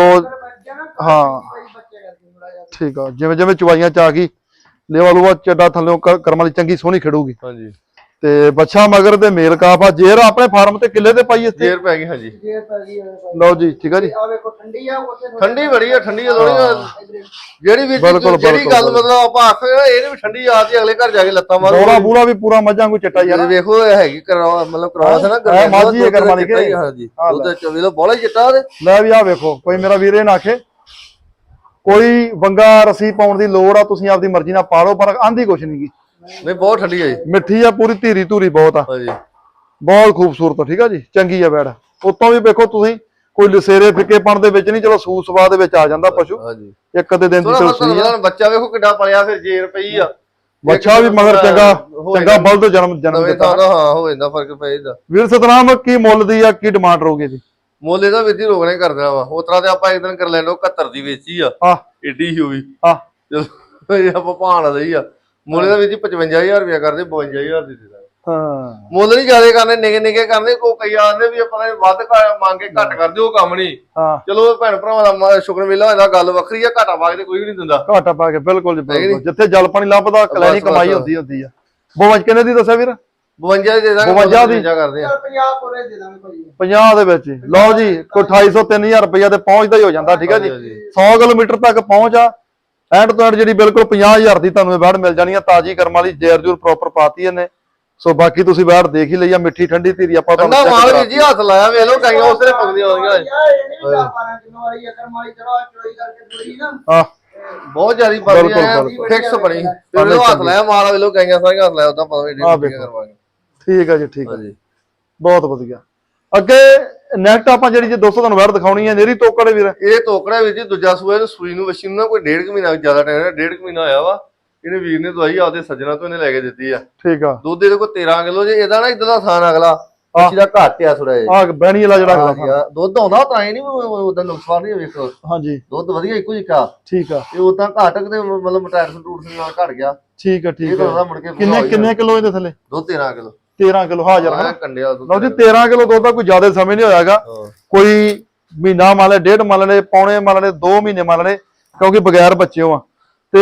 ਹਾਂ। ਠੀਕ ਆ। ਜਿਵੇਂ ਜਿਵੇਂ ਚਵਾਈਆਂ ਚ ਆ ਗਈ ਲੇਵਾ ਲੂਆ ਚੱਡਾ ਥੱਲਿਓਂ ਕ- ਕਰਮਾਂ ਦੀ ਚੰਗੀ ਸੋਹਣੀ ਖੜੂਗੀ। ਹਾਂਜੀ। ਤੇ ਬੱਚਾ ਮਗਰ ਤੇ ਮੇਲ ਕਾਫ ਆ ਜੇਰ ਆਪਣੇ ਫਾਰਮ ਤੇ ਕਿੱਲੇ ਤੇ ਪਾਈ ਇੱਥੇ? ਜੇਰ ਪੈ ਗਈ ਹਾਂਜੀ। ਪੈ ਗਈ ਲਓ ਜੀ ਠੀਕ ਆ ਜੀ। ਆ ਵੇਖੋ ਠੰਡੀ ਆ ਉੱਥੇ ਠੰਡੀ ਬੜੀ ਆ ਠੰਡੀ ਆ ਥੋੜੀ ਜਿਹੜੀ ਵੀ ਜਿਹੜੀ ਗੱਲ ਮਤਲਬ ਆਪਾਂ ਆਖੇ ਇਹਨੇ ਵੀ ਠੰਡੀ ਆ ਤੇ ਅਗਲੇ ਘਰ ਜਾ ਕੇ ਲੱਤਾਂ ਮਾਰੋ ਬੋਲਾ ਬੂਲਾ ਵੀ ਪੂਰਾ ਮੱਝਾਂ ਨੂੰ ਚਿੱਟਾ ਯਾਰ ਇਹ ਵੇਖੋ ਇਹ ਹੈਗੀ ਕਰਵਾ ਮਤਲਬ ਕਰਾਸ ਹੈ ਨਾ ਇਹ ਮਾਝੀ ਹੈ ਕਰਮ ਕਿ? ਹਾਂਜੀ। ਉਹਦੇ ਚ ਵੇਲੋ ਬੋਲਾ ਚਿੱਟਾ ਤੇ ਲੈ ਵੀ ਆ ਵੇਖੋ ਕੋਈ ਮੇਰਾ ਵੀਰ ਇਹ ਨਾ ਆਖੇ। ਕੋਈ ਵੰਗਾ ਰਸੀ ਪਾਉਣ ਦੀ ਲੋੜ ਆ ਤੁਸੀਂ ਆਪਦੀ ਮਰਜ਼ੀ ਨਾਲ ਪਾ ਲਓ ਪਰ ਆਂਦੀ ਕੁਛ ਨਹੀਂ ਗੀ। ਨਹੀਂ ਬਹੁਤ ਠੰਡੀ ਆ ਜੀ ਮਿੱਠੀ ਆ ਪੂਰੀ ਧੀਰੀ ਧੂਰੀ ਬਹੁਤ ਆ। ਹਾਂਜੀ। ਬਹੁਤ ਖੂਬਸੂਰਤ ਠੀਕ ਆ ਜੀ? ਚੰਗੀ ਆ ਬੈੜ ਉਤੋਂ ਵੀ ਵੇਖੋ ਤੁਸੀਂ ਕੋਈ ਲਸੇਰੇ ਫਿੱਕੇਪਣ ਦੇ ਵਿੱਚ ਨਹੀਂ ਚਲੋ ਸੂਸ ਸਵਾਦ ਦੇ ਵਿੱਚ ਆ ਜਾਂਦਾ ਪਸ਼ੂ। ਹਾਂਜੀ। ਇੱਕ ਅੱਧੇ ਦਿਨ ਦੀ ਚਲੋ ਸੂਈ ਆ। ਬੱਚਾ ਵੇਖੋ ਕਿੱਡਾ ਪਲਿਆ ਫਿਰ ਜੇਰ ਪਈ ਆ। ਬੱਚਾ ਵੀ ਮਗਰ ਚੰਗਾ ਹੋ ਚੰਗਾ ਬਲਦ ਜਨਮ ਜਨਮ ਦਿੱਤਾ। ਹਾਂ ਹੋ ਜਾਂਦਾ ਫ਼ਰਕ ਪੈ ਜਾਂਦਾ। ਵੀਰ ਸਤਨਾਮ ਕੀ ਮੁੱਲ ਦੀ ਆ ਕੀ ਡਿਮਾਂਡ ਰਹੂਗੀ ਜੀ ਮੋਲੇ ਦਾ ਵਿਧੀ ਰੋਕਣਾ ਹੀ ਕਰ ਦੇਣਾ ਵਾ। ਉਸ ਤਰ੍ਹਾਂ ਤੇ ਆਪਾਂ ਇੱਕ ਦਿਨ ਕਰ ਲੈਣੋ 71 ਦੀ ਵੇਚੀ ਆ। ਆ ਏਡੀ ਹੀ ਹੋਈ ਆ ਚਲੋ ਆਪਾਂ ਭਾਣ ਲਈ ਆ। ਮੋਲੇ ਦਾ ਵਿਧੀ 55000 ਰੁਪਇਆ ਕਰਦੇ 52000 ਦੀ ਦੇ ਦਾਂਗੇ। ਹਾਂ। ਮੁੱਲ ਨਹੀਂ ਜ਼ਿਆਦਾ ਕਰਨੇ ਨਿਗੇ ਨਿਗੇ ਕਰਨੇ ਕੋ ਕਈ ਆਂਦੇ ਵੀ ਆਪਾਂ ਨੇ ਵੱਧ ਘ- ਮੰਗ ਕੇ ਘੱਟ ਕਰਦੇ ਉਹ ਕੰਮ ਨਹੀਂ। ਹਾਂ। ਚਲੋ ਇਹ ਭੈਣ ਭਰਾਵਾਂ ਦਾ ਮ- ਸ਼ੁਕਰ ਮੇਲਾ ਹੁੰਦਾ ਗੱਲ ਵੱਖਰੀ ਆ ਘਾਟਾ ਵਾਗ ਤੇ ਕੋਈ ਵੀ ਨਹੀਂ ਦਿੰਦਾ। ਘਾਟਾ ਪਾ ਕੇ ਬਿਲਕੁਲ ਜੀ ਬਿਲਕੁਲ। ਜਿੱਥੇ ਜਲ ਪਾਣੀ ਲੱਭਦਾ ਕਲੈਣੀ ਬਸ, ਕਮਾਈ ਬਸ। ਹੁੰਦੀ ਹੁੰਦੀ ਆ। ਬਵੰਜ ਕਿੰਨੇ ਦੀ ਦੱਸਿਆ ਵੀਰ? 52 ਦੇ ਦਾਂਗੇ 52 ਦੀ? 52 ਕਰਦੇ ਆ। ਚੱਲ 50 ਪੂਰੇ ਦੇ ਦਾਂਗੇ ਭਾਈ 50 ਦੇ ਵਿੱਚ ਹੀ। ਲਓ ਜੀ ਕੋਈ 2800 3000 ਰੁਪਇਆ ਤੇ ਪਹੁੰਚਦਾ ਹੀ ਹੋ ਜਾਂਦਾ ਠੀਕ ਆ ਜੀ। ਹਾਂਜੀ, 100 ਕਿਲੋਮੀਟਰ ਤੱਕ ਪਹੁੰਚ ਆ। ਐਂਡ ਤੋਂ ਐਂਡ ਜਿਹੜੀ ਬਿਲਕੁਲ 50000 ਦੀ ਤੁਹਾਨੂੰ ਇਹ ਬੈੜ ਮਿਲ ਜਾਣੀ ਆ ਤਾਜੀ ਕਰਮ ਵਾਲੀ ਜੇਰ ਜੂਰ ਪ੍ਰੋਪਰ ਪਾਤੀ ਇਹਨੇ। ਸੋ ਬਾਕੀ ਤੁਸੀਂ ਬੈੜ ਦੇਖ ਹੀ ਲਈ ਆ ਮਿੱਠੀ ਠੰਡੀ ਧੀਰੀ ਆਪਾਂ ਠੰਡਾ check ਮਾਲ ਵੀ ਜੀ ਹੱਥ ਲਾਇਆ ਵੇਖ ਲੋ ਗਾਈਆਂ ਉਸਰੇ ਪਕਦੀਆਂ ਆਉਂਦੀਆਂ ਯਾਰ ਇਹ ਨਹੀਂ ਵੀ 12 ਕਿਲੋ ਵਾਲੀ ਅਕਰ ਮਾਲੀ ਚਲੋ ਚੋਈ ਕਰਕੇ ਥੋੜੀ ਨਾ। ਹਾਂ। ਬਹੁਤ ਜ਼ਿਆਦੀ ਪਕਦੀ ਆ। ਫਿਕਸ ਬਣੀ। ਤੇ ਹੱਥ ਲਾਇਆ ਮਾਲ ਵੇਖ ਲੋ ਗਾਈਆਂ ਸਾਰੀਆਂ ਹੱਥ ਲਾਇਆ ਉਦਾਂ ਪਤਾ ਵੇਖੋ। ਕਰਵਾਂਗੇ। ਠੀਕ ਆ ਜੀ ਠੀਕ ਆ। ਹਾਂਜੀ। ਬਹੁਤ ਵਧੀਆ। ਅੱਗੇ ਨੈਕਸਟ ਆਪਾਂ ਜਿਹੜੀ ਜੇ ਦੋਸਤੋ ਤੁਹਾਨੂੰ ਵੈਰ ਦਿਖਾਉਣੀ ਹੈ ਨੇਰੀ ਤੋਕੜ ਵੀਰ। ਇਹ ਤੋਕੜਾ ਵਿੱਚ ਦੂਜਾ ਸੂਆ ਇਹਨੂੰ ਸੂਈ ਨੂੰ ਵਸ਼ੀ ਨੂੰ ਨਾ ਕੋਈ ਡੇਢ ਕੁ ਮਹੀਨਾ ਜ਼ਿਆਦਾ ਟਾਈਮ ਹੈ ਡੇਢ ਕੁ ਮਹੀਨਾ ਹੋਇਆ ਵਾ। ਇਹਨੇ ਵੀਰ ਨੇ ਦਵਾਈ ਆਪਦੇ ਸੱਜਣਾ ਤੋਂ ਇਹਨੇ ਲੈ ਕੇ ਦਿੱਤੀ ਆ। ਠੀਕ ਆ। ਦੁੱਧ ਇਹਦੇ ਕੋਲ 13 ਕਿਲੋ ਜੇ ਇਹਦਾ ਨਾ ਇਦਾਂ ਦਾ ਥਾਨ ਅਗਲਾ ਵਸ਼ੀ ਦਾ ਘੱਟ ਆ ਥੋੜਾ ਜਿਹਾ। ਆ ਬਹਿਣੀ ਵਾਲਾ ਜਿਹੜਾ ਅਗਲਾ ਦੁੱਧ ਆਉਂਦਾ ਤਾਂ ਹੀ ਨਹੀਂ ਉਹਦਾ ਨੁਕਸਾਨ ਨਹੀਂ ਵੇਖੋ। ਹਾਂਜੀ। ਦੁੱਧ ਵਧੀਆ ਇੱਕੋ ਜਿਹਾ। ਠੀਕ ਆ। ਤੇ ਉਦਾਂ ਘਾਟ ਤੇ ਮਤਲਬ ਮਟੈਰ ਸੰਟੂਰ ਨਾਲ ਘਟ ਗਿਆ। ਠੀਕ ਆ ਇਹ ਠੀਕ ਤਾਂ ਆ। ਉਹਦਾ ਮੁੜ ਕੇ ਕਿੰਨੇ ਕਿੰਨੇ ਕਿਲੋ ਇਹਦੇ ਥੱਲੇ? ਦੁੱਧ 13 ਕਿਲੋ। 13 ਕਿਲੋ ਹਾਜ਼ਰ ਹੈ ਕੰਡਿਆ ਲਓ ਜੀ 13 ਕਿਲੋ ਦੁੱਧ ਦਾ ਕੋਈ ਜ਼ਿਆਦਾ ਸਮੇਂ ਨਹੀਂ ਹੋਇਆਗਾ। ਕੋਈ ਮਹੀਨਾ ਮੰਨ ਲੈ ਡੇਢ ਮੰਨ ਲੈ ਪੌਣੇ ਮੰਨ ਲੈ 2 ਮਹੀਨੇ ਮੰਨ ਲੈ ਕਿਉਂਕਿ ਬਗੈਰ ਬੱਚਿਓ ਆ ਤੇ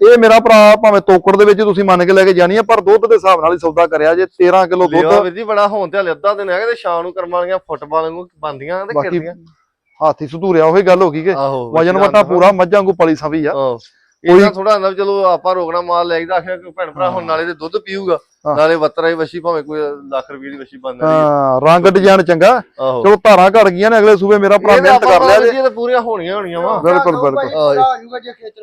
ਇਹ ਮੇਰਾ ਭਰਾ ਭਾਵੇਂ ਤੋਕੜ ਦੇ ਵਿੱਚ ਤੁਸੀਂ ਮੰਨ ਕੇ ਲੈ ਕੇ ਜਾਣੀ ਆ ਪਰ ਦੁੱਧ ਦੇ ਹਿਸਾਬ ਨਾਲ ਹੀ ਸੌਦਾ ਕਰਿਆ ਜੇ 13 ਕਿਲੋ ਦੁੱਧ। ਵੀਰ ਜੀ ਬੜਾ ਹੋਣ ਤੇ ਹਲੇ ਅੱਧਾ ਦਿਨ ਹੈਗਾ ਤੇ ਸ਼ਾਮ ਨੂੰ ਕਰਮਾਂ ਵਾਲੀਆਂ ਫੁੱਟਬਾਲ ਵਾਂਗੂ ਬੰਦੀਆਂ ਤੇ ਖੇਡਦੀਆਂ। ਹਾਥੀ ਸੁਧੂਰਿਆ ਉਹੀ ਗੱਲ ਹੋ ਗਈ ਕਿ ਵਜਨ ਵਟਾ ਪੂਰਾ ਮੱਝਾਂ ਵਾਂਗੂ ਪਲੀ ਸਵੀ ਆ। ਹਾਂ ਇਹਨਾਂ ਥੋੜਾ ਹੁੰਦਾ ਚਲੋ ਆਪਾਂ ਰੋਕਣਾ ਮਾਲ ਲੈ ਕੇ ਆਖਿਆ ਕਿ ਭੈਣ ਭਰਾ ਹੁਣ ਨਾਲੇ ਤੇ ਦੁੱਧ ਪੀਊਗਾ ਹਾਂ। ਨਾਲੇ ਵੱਤਰਾ ਹੀ ਵਸ਼ੀ ਭਾਵੇਂ ਕੋਈ ਲੱਖ ਰੁਪਏ ਦੀ ਵਸ਼ੀ ਬਣ ਰਹੀ ਹਾਂ ਰੰਗ ਡਿਜ਼ਾਈਨ ਚੰਗਾ। ਚਲੋ ਧਾਰਾਂ ਘੜ ਗਈਆਂ ਨੇ ਅਗਲੇ ਸੂਬੇ ਮੇਰਾ ਭਰਾ ਮਿਹਨਤ ਕਰ ਲਿਆ ਜੇ। ਇਹ ਤਾਂ ਪੂਰੀਆਂ ਹੋਣੀਆਂ ਹੋਣੀਆਂ ਵਾ। ਬਿਲਕੁਲ, ਬਿਲਕੁਲ। ਹਾਂ